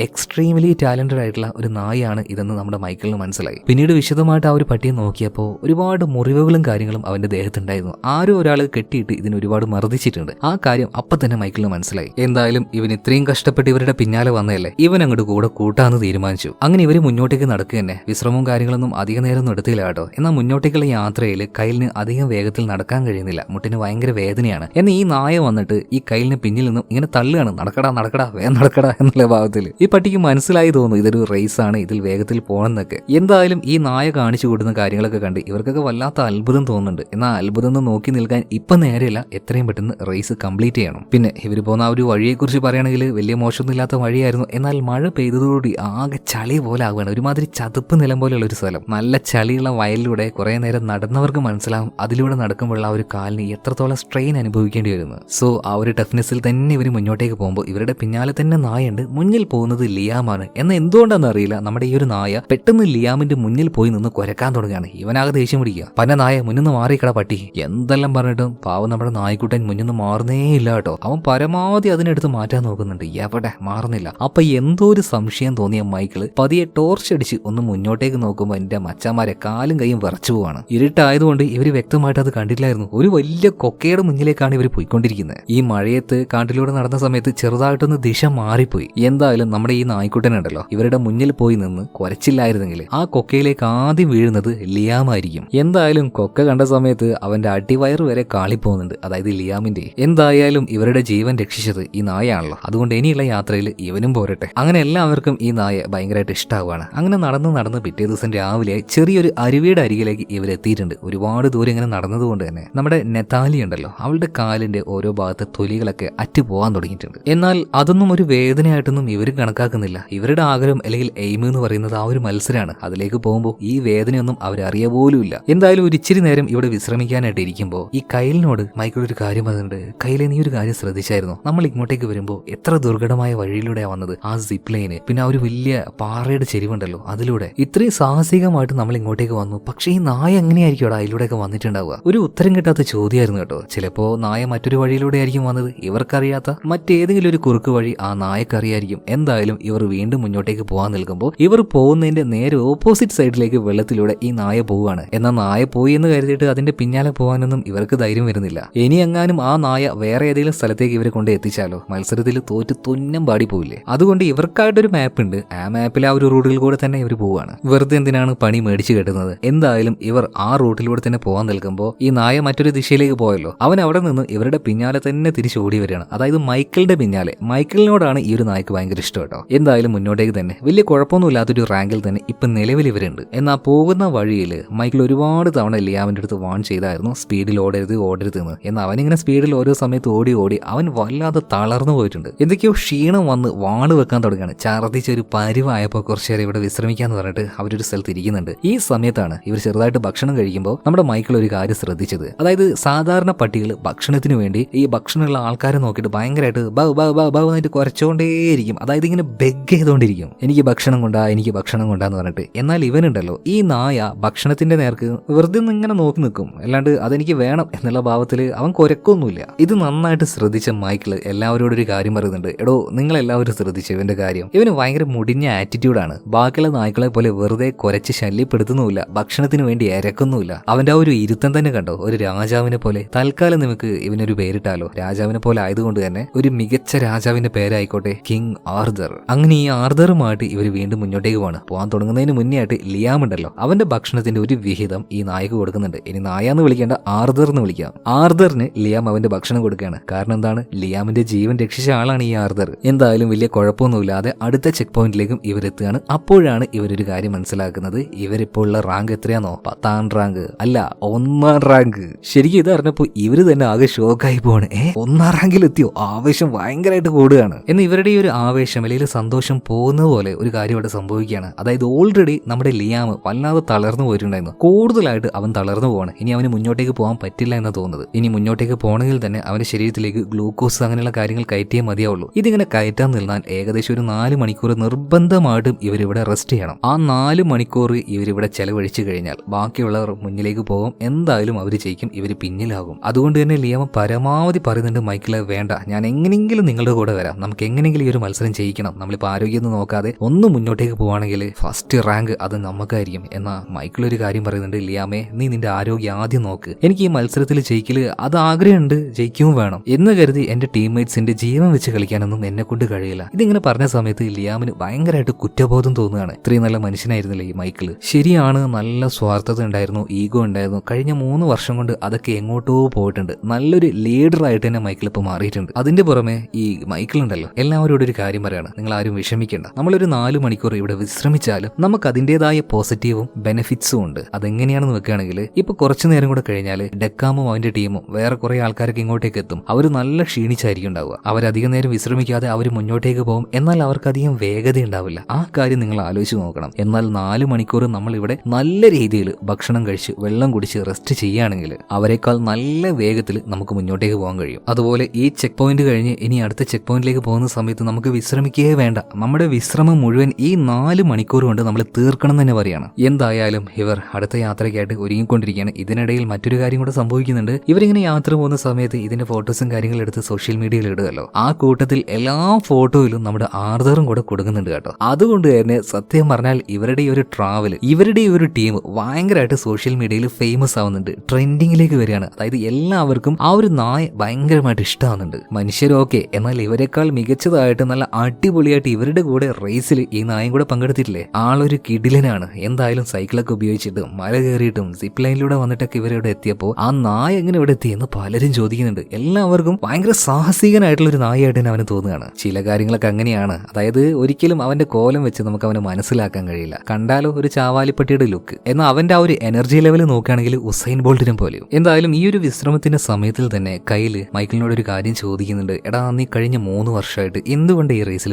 എക്സ്ട്രീംലി ടാലന്റഡ് ആയിട്ടുള്ള ഒരു നായയാണ് ഇതെന്ന് നമ്മുടെ മൈക്കിളിന് മനസ്സിലായി. പിന്നീട് വിശദമായിട്ട് ആ ഒരു പട്ടിയെ നോക്കിയപ്പോൾ ഒരുപാട് മുറിവുകളും കാര്യങ്ങളും അവന്റെ ദേഹത്തുണ്ടായിരുന്നു. ആരും ഒരാൾ കെട്ടിയിട്ട് ഇതിന് ഒരുപാട് മർദ്ദിച്ചിട്ടുണ്ട്. ആ കാര്യം അപ്പം തന്നെ മൈക്കിളിന് മനസ്സിലായി. എന്തായാലും ഇവൻ ഇത്രയും കഷ്ടപ്പെട്ട് ഇവരുടെ പിന്നാലെ വന്നതല്ലേ? ഇവൻ അങ്ങോട്ട് കൂടെ കൂട്ടാന്ന് തീരുമാനിച്ചു. അങ്ങനെ ഇവർ മുന്നോട്ടേക്ക് നടക്കുക തന്നെ. വിശ്രമവും കാര്യങ്ങളൊന്നും അധിക നേരം ഒന്നും എടുത്തില്ല കേട്ടോ. എന്നാൽ മുന്നോട്ടേക്കുള്ള യാത്രയിൽ കയ്യിലിന് അധികം വേഗത്തിൽ നടക്കാൻ കഴിയുന്നില്ല. മുട്ടിന് ഭയങ്കര വേദനയാണ്. എന്നാൽ ഈ നായ വന്നിട്ട് ഈ കയ്യിലിന് പിന്നിൽ നിന്നും ഇങ്ങനെ തള്ളുകയാണ്. നടക്കടാ നടക്കടാ വേഗം നടക്കടാ എന്നുള്ള ഭാഗത്തിൽ ഈ പട്ടിക്ക് മനസ്സിലായി തോന്നുന്നു ഇതൊരു റേസ് ആണ് ഇതിൽ വേഗത്തിൽ പോകണമെന്നൊക്കെ എന്തായാലും ഈ നായ കാണിച്ചു കൊടുക്കുന്ന കാര്യങ്ങളൊക്കെ കണ്ട് ഇവർക്കൊക്കെ വല്ലാത്ത അത്ഭുതം തോന്നുന്നുണ്ട്. എന്നാൽ അത്ഭുതം ഒന്ന് നോക്കി നിൽക്കാൻ ഇപ്പം നേരെയല്ല എത്രയും പെട്ടെന്ന് റേസ് കംപ്ലീറ്റ് ചെയ്യണം. പിന്നെ ഇവർ പോകുന്ന ആ ഒരു വഴിയെക്കുറിച്ച് പറയുകയാണെങ്കിൽ വലിയ മോശമൊന്നുമില്ലാത്ത വഴിയായിരുന്നു. എന്നാൽ മഴ പെയ്തതോടുകൂടി ആകെ ചളി പോലെ ആവുകയാണ്. ഒരുമാതിരി ചതുപ്പ് നിലം പോലെയുള്ള ഒരു സ്ഥലം. നല്ല ചളിയുള്ള വയലിലൂടെ കുറേ നേരം നടന്നവർക്ക് മനസ്സിലാവും അതിലൂടെ നടക്കുമ്പോഴുള്ള ആ ഒരു കാലിന് എത്രത്തോളം സ്ട്രെയിൻ അനുഭവിക്കേണ്ടി വരുന്നു. സോ ആ ഒരു ടഫ്നെസ്സിൽ തന്നെ ഇവർ മുന്നോട്ടേക്ക് പോകുമ്പോൾ ഇവരുടെ പിന്നാലെ തന്നെ നായുണ്ട് മുന്നിൽ പോകുന്നത് ലിയാമാണ് എന്നാൽ എന്തുകൊണ്ടാണെന്ന് അറിയില്ല. നമ്മുടെ ഈ ഒരു നായ പെട്ടെന്ന് ലിയാമിന്റെ മുന്നിൽ പോയി നിന്ന് കുരക്കാൻ തുടങ്ങുകയാണ്. ഇവനാകെ ദേഷ്യം പിടിക്കുക. പന നായ മുന്നിൽ നിന്ന് മാറിക്കട പട്ടി. എന്തെല്ലാം പറഞ്ഞിട്ടും പാവം നമ്മുടെ നായ്ക്കുട്ടൻ മുന്നിൽ നിന്ന് മാറുന്നേ ഇല്ല കേട്ടോ. അവൻ പരമാവധി അതിനെടുത്ത് മാറ്റാൻ നോക്കുന്നുണ്ട്. എവിടെ? മാറുന്നില്ല. അപ്പൊ എന്തോ ഒരു സംശയം തോന്നിയ മൈക്കിൾ പതിയെ ടോർച്ച് അടിച്ച് ഒന്ന് മുന്നോട്ടേക്ക് നോക്കുമ്പോൾ എന്റെ മച്ചാമാരെ കാലും കൈയും വിറച്ചു പോവാണ്. ഇരുട്ടായതുകൊണ്ട് ഇവർ വ്യക്തമായിട്ട് അത് കണ്ടില്ലായിരുന്നു ഒരു വലിയ കൊക്കയുടെ മുന്നിലേക്കാണ് ഇവർ പോയിക്കൊണ്ടിരിക്കുന്നത്. ഈ മഴയത്ത് കാട്ടിലൂടെ നടന്ന സമയത്ത് ചെറുതായിട്ടൊന്ന് ദിശ മാറിപ്പോയി. എന്തായാലും നമ്മുടെ ഈ നായ്ക്കുട്ടനുണ്ടല്ലോ ഇവരുടെ മുന്നിൽ പോയി നിന്ന് കുരച്ചില്ലായിരുന്നെങ്കിൽ ആ കൊക്കയിലേക്ക് ആദ്യം വീഴുന്നത് ലിയാമായിരിക്കും. എന്തായാലും കൊക്ക കണ്ട സമയത്ത് അവന്റെ അടിവയർ വരെ കാളിപ്പോകുന്നുണ്ട്. അതായത് ലിയാമിന്റെ. എന്തായാലും ഇവരുടെ ജീവൻ രക്ഷിച്ചത് ഈ നായയാണല്ലോ. അതുകൊണ്ട് ഇനിയുള്ള യാത്രയിൽ ഇവനും പോരട്ടെ. അങ്ങനെ എല്ലാവർക്കും ഈ നായ ഭയങ്കരമായിട്ട് ഇഷ്ടമാവുകയാണ് അങ്ങനെ നടന്ന് നടന്ന് പിറ്റേ ദിവസം രാവിലെ ചെറിയൊരു അരുവിയുടെ അരികിലേക്ക് ഇവർ എത്തിയിട്ടുണ്ട് ഒരുപാട് ദൂരം ഇങ്ങനെ നടന്നതുകൊണ്ട് തന്നെ നമ്മുടെ നെതാലി ഉണ്ടല്ലോ അവളുടെ കാലിന്റെ ഓരോ ഭാഗത്തെ തൊലികളൊക്കെ അറ്റുപോകാൻ തുടങ്ങിയിട്ടുണ്ട്. എന്നാൽ അതൊന്നും ഒരു വേദനയായിട്ടൊന്നും ഇവരും കണക്കാക്കുന്നില്ല. ഇവരുടെ ആഗ്രഹം അല്ലെങ്കിൽ എയിം എന്ന് പറയുന്നത് ആ ഒരു മത്സരമാണ് അതിലേക്ക് പോകുമ്പോൾ ഈ വേദനയൊന്നും അവരറിയ പോലും ഇല്ല എന്തായാലും ഒരു ഇച്ചിരി നേരം ഇവിടെ വിശ്രമിക്കാനായിട്ട് ഇരിക്കുമ്പോൾ ഈ കയ്യിലിനോട് മൈക്കിൾ ഒരു കാര്യം പറഞ്ഞിട്ടുണ്ട്. കയ്യിലെ നീ ഒരു കാര്യം ശ്രദ്ധിച്ചായിരുന്നു? നമ്മൾ ഇങ്ങോട്ടേക്ക് വരുമ്പോൾ എത്ര ദുർഘടമായ വഴിയിലൂടെയാണ് വന്നത്? ആ സിപ്പ് ലൈന് പിന്നെ ആ ഒരു വലിയ പാറയുടെ ചെരിവുണ്ടല്ലോ അതിലൂടെ. ഇത്രയും സാഹസികമായിട്ട് നമ്മൾ ഇങ്ങോട്ടേക്ക് വന്നു. പക്ഷേ ഈ നായ എങ്ങനെയായിരിക്കും അതിലൂടെയൊക്കെ വന്നിട്ടുണ്ടാവുക? ഒരു ഉത്തരം കിട്ടാത്ത ചോദ്യമായിരുന്നു കേട്ടോ. ചിലപ്പോ നായ മറ്റൊരു വഴിയിലൂടെ ആയിരിക്കും വന്നത്. ഇവർക്കറിയാത്ത മറ്റേതെങ്കിലും ഒരു കുറുക്ക് വഴി ആ നായക്കറിയായിരിക്കും. എന്തായാലും ഇവർ വീണ്ടും മുന്നോട്ടേക്ക് പോകാൻ നിൽക്കുമ്പോൾ ഇവർ പോകുന്നതിന്റെ നേരെ ഓപ്പോസിറ്റ് സൈഡിലേക്ക് വെള്ളത്തിലൂടെ ഈ നായ പോവുകയാണ്. എന്നാൽ നായ പോയി എന്ന് കരുതിയിട്ട് അതിന്റെ പിന്നാലെ പോകാനൊന്നും ഇവർക്ക് ധൈര്യം വരുന്നില്ല. ഇനി എങ്ങാനും ആ നായ വേറെ ഏതെങ്കിലും സ്ഥലത്തേക്ക് ഇവരെ കൊണ്ട് എത്തിച്ചാലോ? മത്സരത്തിൽ തോറ്റ് തുന്നം പാടി പോവില്ലേ? അതുകൊണ്ട് ഇവർക്കായിട്ടൊരു മാപ്പ് ഉണ്ട്. ആ മാപ്പിൽ ആ ഒരു റൂട്ടിൽ കൂടെ തന്നെ ഇവർ പോവാണ് വെറുതെ എന്തിനാണ് പണി മേടിച്ചു കെട്ടുന്നത്? എന്തായാലും ഇവർ ആ റൂട്ടിലൂടെ തന്നെ പോകാൻ നിൽക്കുമ്പോൾ ഈ നായ മറ്റൊരു ദിശയിലേക്ക് പോയല്ലോ. അവൻ അവിടെ നിന്ന് ഇവരുടെ പിന്നാലെ തന്നെ തിരിച്ചു ഓടി വരികയാണ്. അതായത് മൈക്കിളിന്റെ പിന്നാലെ. മൈക്കിളിനോടാണ് ഈ ഒരു നായക്ക് ഭയങ്കര ഇഷ്ടം കേട്ടോ. എന്തായാലും എന്തായാലും മുന്നോട്ടേക്ക് തന്നെ. വലിയ കുഴപ്പമൊന്നുമില്ലാത്തൊരു റാങ്കിൽ തന്നെ ഇപ്പം നിലവിൽ ഇവരുണ്ട്. എന്നാൽ പോകുന്ന വഴിയിൽ മൈക്കിൾ ഒരുപാട് തവണ ലിയാമിന്റെ അടുത്ത് വാൺ ചെയ്തായിരുന്നു. സ്പീഡിൽ ഓടരുത് ഓടരുത് എന്ന്. എന്നാൽ അവനിങ്ങനെ സ്പീഡിൽ ഓരോ സമയത്ത് ഓടി ഓടി അവൻ വല്ലാതെ തളർന്നു പോയിട്ടുണ്ട്. എന്തൊക്കെയോ ക്ഷീണം വന്ന് വാണ് വെക്കാൻ തുടങ്ങുകയാണ്. ഛർദ്ദിച്ച് ഒരു പരിവായപ്പോൾ കുറച്ച് നേരം ഇവിടെ വിശ്രമിക്കാന്ന് പറഞ്ഞിട്ട് അവരൊരു സ്ഥലത്ത് ഇരിക്കുന്നുണ്ട്. ഈ സമയത്താണ് ഇവർ ചെറുതായിട്ട് ഭക്ഷണം കഴിക്കുമ്പോൾ നമ്മുടെ മൈക്കിൾ ഒരു കാര്യം ശ്രദ്ധിച്ചത്. അതായത് സാധാരണ പട്ടികൾ ഭക്ഷണത്തിന് വേണ്ടി ഈ ഭക്ഷണമുള്ള ആൾക്കാരെ നോക്കിയിട്ട് ഭയങ്കരമായിട്ട് ബൗ ബൗ ബൗ ബൗ എന്നായിട്ട് കുറച്ചുകൊണ്ടേയിരിക്കും. അതായത് ഇങ്ങനെ ബെഗ് ചെയ്തുകൊണ്ടിരിക്കും എനിക്ക് ഭക്ഷണം കൊണ്ടാ എനിക്ക് ഭക്ഷണം കൊണ്ടാന്ന് പറഞ്ഞിട്ട്. എന്നാൽ ഇവനുണ്ടല്ലോ ഈ നായ ഭക്ഷണത്തിന്റെ നേർക്ക് വെറുതെ ഇങ്ങനെ നോക്കി നിൽക്കും. അല്ലാണ്ട് അതെനിക്ക് വേണം എന്നുള്ള ഭാവത്തിൽ അവൻ കുരക്കൊന്നുമില്ല. ഇത് നന്നായിട്ട് ശ്രദ്ധിച്ച മൈക്കിൾ എല്ലാവരോടും ഒരു കാര്യം പറയുന്നുണ്ട്. എടോ നിങ്ങൾ എല്ലാവരും ശ്രദ്ധിച്ചു ഇവന്റെ കാര്യം? ഇവന് ഭയങ്കര മുടിഞ്ഞ ആറ്റിറ്റ്യൂഡാണ് ബാക്കിയുള്ള നായ്ക്കളെ പോലെ വെറുതെ കുരച്ച് ശല്യപ്പെടുത്തുന്നുമില്ല. ഭക്ഷണത്തിന് വേണ്ടി ഇരക്കുന്നുമില്ല അവന്റെ ആ ഒരു ഇരുത്തം തന്നെ കണ്ടോ? ഒരു രാജാവിനെ പോലെ. തൽക്കാലം നമുക്ക് ഇവനൊരു പേരിട്ടാലോ? രാജാവിനെ പോലെ ആയതുകൊണ്ട് തന്നെ ഒരു മികച്ച രാജാവിന്റെ പേരായിക്കോട്ടെ കിങ് ആർദർ. അങ്ങനെ ഈ ആർദറുമായിട്ട് ഇവർ വീണ്ടും മുന്നോട്ടേക്ക് പോവാണ്. പോകാൻ തുടങ്ങുന്നതിന് മുന്നേ ആയിട്ട് ലിയാം ഉണ്ടല്ലോ. അവന്റെ ഭക്ഷണത്തിന്റെ ഒരു വിഹിതം ഈ നായക്ക് കൊടുക്കുന്നുണ്ട്. ഇനി നായ എന്ന് വിളിക്കേണ്ട ആർദർ എന്ന് വിളിക്കാം. ആർദറിന് ലിയാം അവന്റെ ഭക്ഷണം കൊടുക്കുകയാണ്. കാരണം എന്താണ്? ലിയാമിന്റെ ജീവൻ രക്ഷിച്ച ആളാണ് ഈ ആർദർ. എന്തായാലും വലിയ കുഴപ്പമൊന്നുമില്ലാതെ അടുത്ത ചെക്ക് പോയിന്റിലേക്കും ഇവരെത്തുകയാണ്. അപ്പോഴാണ് ഇവരൊരു കാര്യം മനസ്സിലാക്കുന്നത്. ഇവരിപ്പോൾ ഉള്ള റാങ്ക് എത്രയാണോ പത്താം റാങ്ക് അല്ല ഒന്നാം റാങ്ക് ശരിക്കും ഇത് അറിഞ്ഞപ്പോ ഇവർ തന്നെ ആകെ ഷോക്കായി പോവാണ്. ഏ? ഒന്നാം റാങ്കിൽ എത്തിയോ ആവേശം ഭയങ്കരമായിട്ട് കൂടുകയാണ്. എന്ന് ഇവരുടെ ഈ ഒരു ആവേശം അല്ലെങ്കിൽ സന്തോഷം പോകുന്ന പോലെ ഒരു കാര്യം ഇവിടെ സംഭവിക്കുകയാണ്. അതായത് ഓൾറെഡി നമ്മുടെ ലിയാമ് വല്ലാതെ തളർന്നു പോയിട്ടുണ്ടായിരുന്നു. കൂടുതലായിട്ട് അവൻ തളർന്നു പോവാണ്. ഇനി അവന് മുന്നോട്ടേക്ക് പോകാൻ പറ്റില്ല എന്ന് തോന്നുന്നത്. ഇനി മുന്നോട്ടേക്ക് പോകണമെങ്കിൽ തന്നെ അവന്റെ ശരീരത്തിലേക്ക് ഗ്ലൂക്കോസ് അങ്ങനെയുള്ള കാര്യങ്ങൾ കയറ്റിയേ മതിയാവുള്ളൂ. ഇതിങ്ങനെ കയറ്റാൻ നിന്നാൽ ഏകദേശം ഒരു നാല് മണിക്കൂർ നിർബന്ധമായിട്ടും ഇവരിവിടെ റെസ്റ്റ് ചെയ്യണം. ആ നാല് മണിക്കൂർ ഇവരിവിടെ ചെലവഴിച്ചു കഴിഞ്ഞാൽ ബാക്കിയുള്ളവർ മുന്നിലേക്ക് പോകും. എന്തായാലും അവർ ജയിക്കും. ഇവർ പിന്നിലാകും. അതുകൊണ്ട് തന്നെ ലിയാമ പരമാവധി പറയുന്നുണ്ട് മൈക്കിളെ വേണ്ട. ഞാൻ എങ്ങനെയെങ്കിലും നിങ്ങളുടെ കൂടെ വരാം. നമുക്ക് എങ്ങനെയെങ്കിലും ഈ ഒരു മത്സരം ജയിക്കണം. നമ്മളിപ്പോൾ ആരോഗ്യമൊന്നും നോക്കാതെ ഒന്ന് മുന്നോട്ടേക്ക് പോവാണെങ്കിൽ ഫസ്റ്റ് റാങ്ക് അത് നമുക്കായിരിക്കും. എന്നാൽ മൈക്കിൾ ഒരു കാര്യം പറയുന്നുണ്ട് ലിയാമേ നീ നിന്റെ ആരോഗ്യം ആദ്യം നോക്ക്. എനിക്ക് ഈ മത്സരത്തിൽ ജയിക്കൽ അത് ആഗ്രഹമുണ്ട് ജയിക്കുകയും വേണം. എന്ന് കരുതി എന്റെ ടീംമേറ്റ്സിന്റെ ജീവൻ വെച്ച് കളിക്കാനൊന്നും എന്നെ കൊണ്ട് കഴിയില്ല. ഇതിങ്ങനെ പറഞ്ഞ സമയത്ത് ലിയാമിന് ഭയങ്കരമായിട്ട് കുറ്റബോധം തോന്നുകയാണ്. ഇത്രയും നല്ല മനുഷ്യനായിരുന്നില്ലേ ഈ മൈക്കിൾ ശരിയാണ് നല്ല സ്വാർത്ഥത ഉണ്ടായിരുന്നു ഈഗോ ഉണ്ടായിരുന്നു. കഴിഞ്ഞ മൂന്ന് വർഷം കൊണ്ട് അതൊക്കെ എങ്ങോട്ടോ പോയിട്ടുണ്ട്. നല്ലൊരു ലീഡർ ആയിട്ട് തന്നെ മൈക്കിൾ ഇപ്പൊ മാറിയിട്ടുണ്ട്. അതിന്റെ പുറമെ ഈ മൈക്കിൾ ഉണ്ടല്ലോ എല്ലാവരോടും ഒരു കാര്യം പറയാണ്. നിങ്ങൾ ആരും വിഷമിക്കേണ്ട. നമ്മളൊരു നാല് മണിക്കൂർ ഇവിടെ വിശ്രമിച്ചാലും നമുക്ക് അതിന്റെതായ പോസിറ്റീവും ബെനിഫിറ്റ്സും ഉണ്ട്. അതെങ്ങനെയാണെന്ന് വെക്കുകയാണെങ്കിൽ ഇപ്പൊ കുറച്ചു നേരം കൂടെ കഴിഞ്ഞാൽ ഡെക്കാമും അവന്റെ ടീമും വേറെ കുറെ ആൾക്കാരൊക്കെ ഇങ്ങോട്ടേക്ക് എത്തും. അവർ നല്ല ക്ഷീണിച്ചായിരിക്കും ഉണ്ടാവുക. അവരധികം നേരം വിശ്രമിക്കാതെ അവർ മുന്നോട്ടേക്ക് പോകും. എന്നാൽ അവർക്ക് അധികം വേഗത ഉണ്ടാവില്ല ആ കാര്യം നിങ്ങൾ ആലോചിച്ച് നോക്കണം. എന്നാൽ നാല് മണിക്കൂർ നമ്മൾ ഇവിടെ നല്ല രീതിയിൽ ഭക്ഷണം കഴിച്ച് വെള്ളം കുടിച്ച് റെസ്റ്റ് ചെയ്യുകയാണെങ്കിൽ അവരെക്കാൾ നല്ല വേഗത്തിൽ നമുക്ക് മുന്നോട്ടേക്ക് പോകാൻ കഴിയും. അതുപോലെ ഈ ചെക്ക് പോയിന്റ് കഴിഞ്ഞ് ഇനി അടുത്ത ചെക്ക് പോയിന്റിലേക്ക് പോകുന്ന സമയത്ത് നമുക്ക് വിശ്രമിക്കുകയേ വേണ്ട. നമ്മുടെ വിശ്രമം മുഴുവൻ ഈ നാല് മണിക്കൂർ കൊണ്ട് നമ്മൾ തീർക്കണം തന്നെ പറയാണ്. എന്തായാലും ഇവർ അടുത്ത യാത്രയ്ക്കായിട്ട് ഒരുങ്ങിക്കൊണ്ടിരിക്കുകയാണ്. ഇതിനിടയിൽ മറ്റൊരു കാര്യം കൂടെ സംഭവിക്കുന്നുണ്ട്. ഇവരിങ്ങനെ യാത്ര പോകുന്ന സമയത്ത് ഇതിന്റെ ഫോട്ടോസും കാര്യങ്ങളും എടുത്ത് സോഷ്യൽ മീഡിയയിൽ ഇടുകയല്ലോ. ആ കൂട്ടത്തിൽ എല്ലാ ഫോട്ടോയിലും നമ്മുടെ ആർദറും കൂടെ കൊടുക്കുന്നുണ്ട് കേട്ടോ. അതുകൊണ്ട് തന്നെ സത്യം പറഞ്ഞാൽ ഇവരുടെ ഈ ഒരു ട്രാവൽ ഇവരുടെ ഈ ഒരു ടീം ഭയങ്കരമായിട്ട് സോഷ്യൽ മീഡിയയിൽ ഫേമസ് ആവുന്നുണ്ട്. ട്രെൻഡിങ്ങിലേക്ക് വരികയാണ്. അതായത് എല്ലാവർക്കും ആ ഒരു നായ ഭയങ്കരമായിട്ട് ഇഷ്ടമാവുന്നുണ്ട്. മനുഷ്യരൊക്കെ എന്നാൽ ഇവരെക്കാൾ മികച്ചതായിട്ട് നല്ല അടിപൊളിയായിട്ട് ഇവരുടെ കൂടെ റേസിൽ ഈ നായം കൂടെ പങ്കെടുത്തിട്ടില്ലേ? ആളൊരു കിടിലനാണ്. എന്തായാലും സൈക്കിളൊക്കെ ഉപയോഗിച്ചിട്ടും മല കയറിയിട്ടും സിപ്പ് ലൈനിലൂടെ വന്നിട്ടൊക്കെ ഇവരിവിടെ എത്തിയപ്പോൾ ആ നായ എങ്ങനെ ഇവിടെ എത്തി എന്ന് പലരും ചോദിക്കുന്നുണ്ട്. എല്ലാവർക്കും ഭയങ്കര സാഹസികനായിട്ടുള്ള ഒരു നായയായിട്ട് തന്നെ അവന് തോന്നുകയാണ്. ചില കാര്യങ്ങളൊക്കെ അങ്ങനെയാണ്. അതായത് ഒരിക്കലും അവന്റെ കോലം വെച്ച് നമുക്ക് അവനെ മനസ്സിലാക്കാൻ കഴിയില്ല. കണ്ടാലോ ഒരു ചാവാലിപ്പട്ടിയുടെ ലുക്ക് എന്നാൽ അവന്റെ ആ ഒരു എനർജി ലെവൽ നോക്കുകയാണെങ്കിൽ ഉസൈൻ ബോൾട്ടിനും പോലെയും. എന്തായാലും ഈ ഒരു വിശ്രമത്തിന്റെ സമയത്തിൽ തന്നെ കയ്യിൽ മൈക്കിളിനോട് ഒരു കാര്യം ചോദിക്കുന്നുണ്ട്. എടാ നീ കഴിഞ്ഞ മൂന്ന് വർഷമായിട്ട് എന്തുകൊണ്ട് ഈ റേസിൽ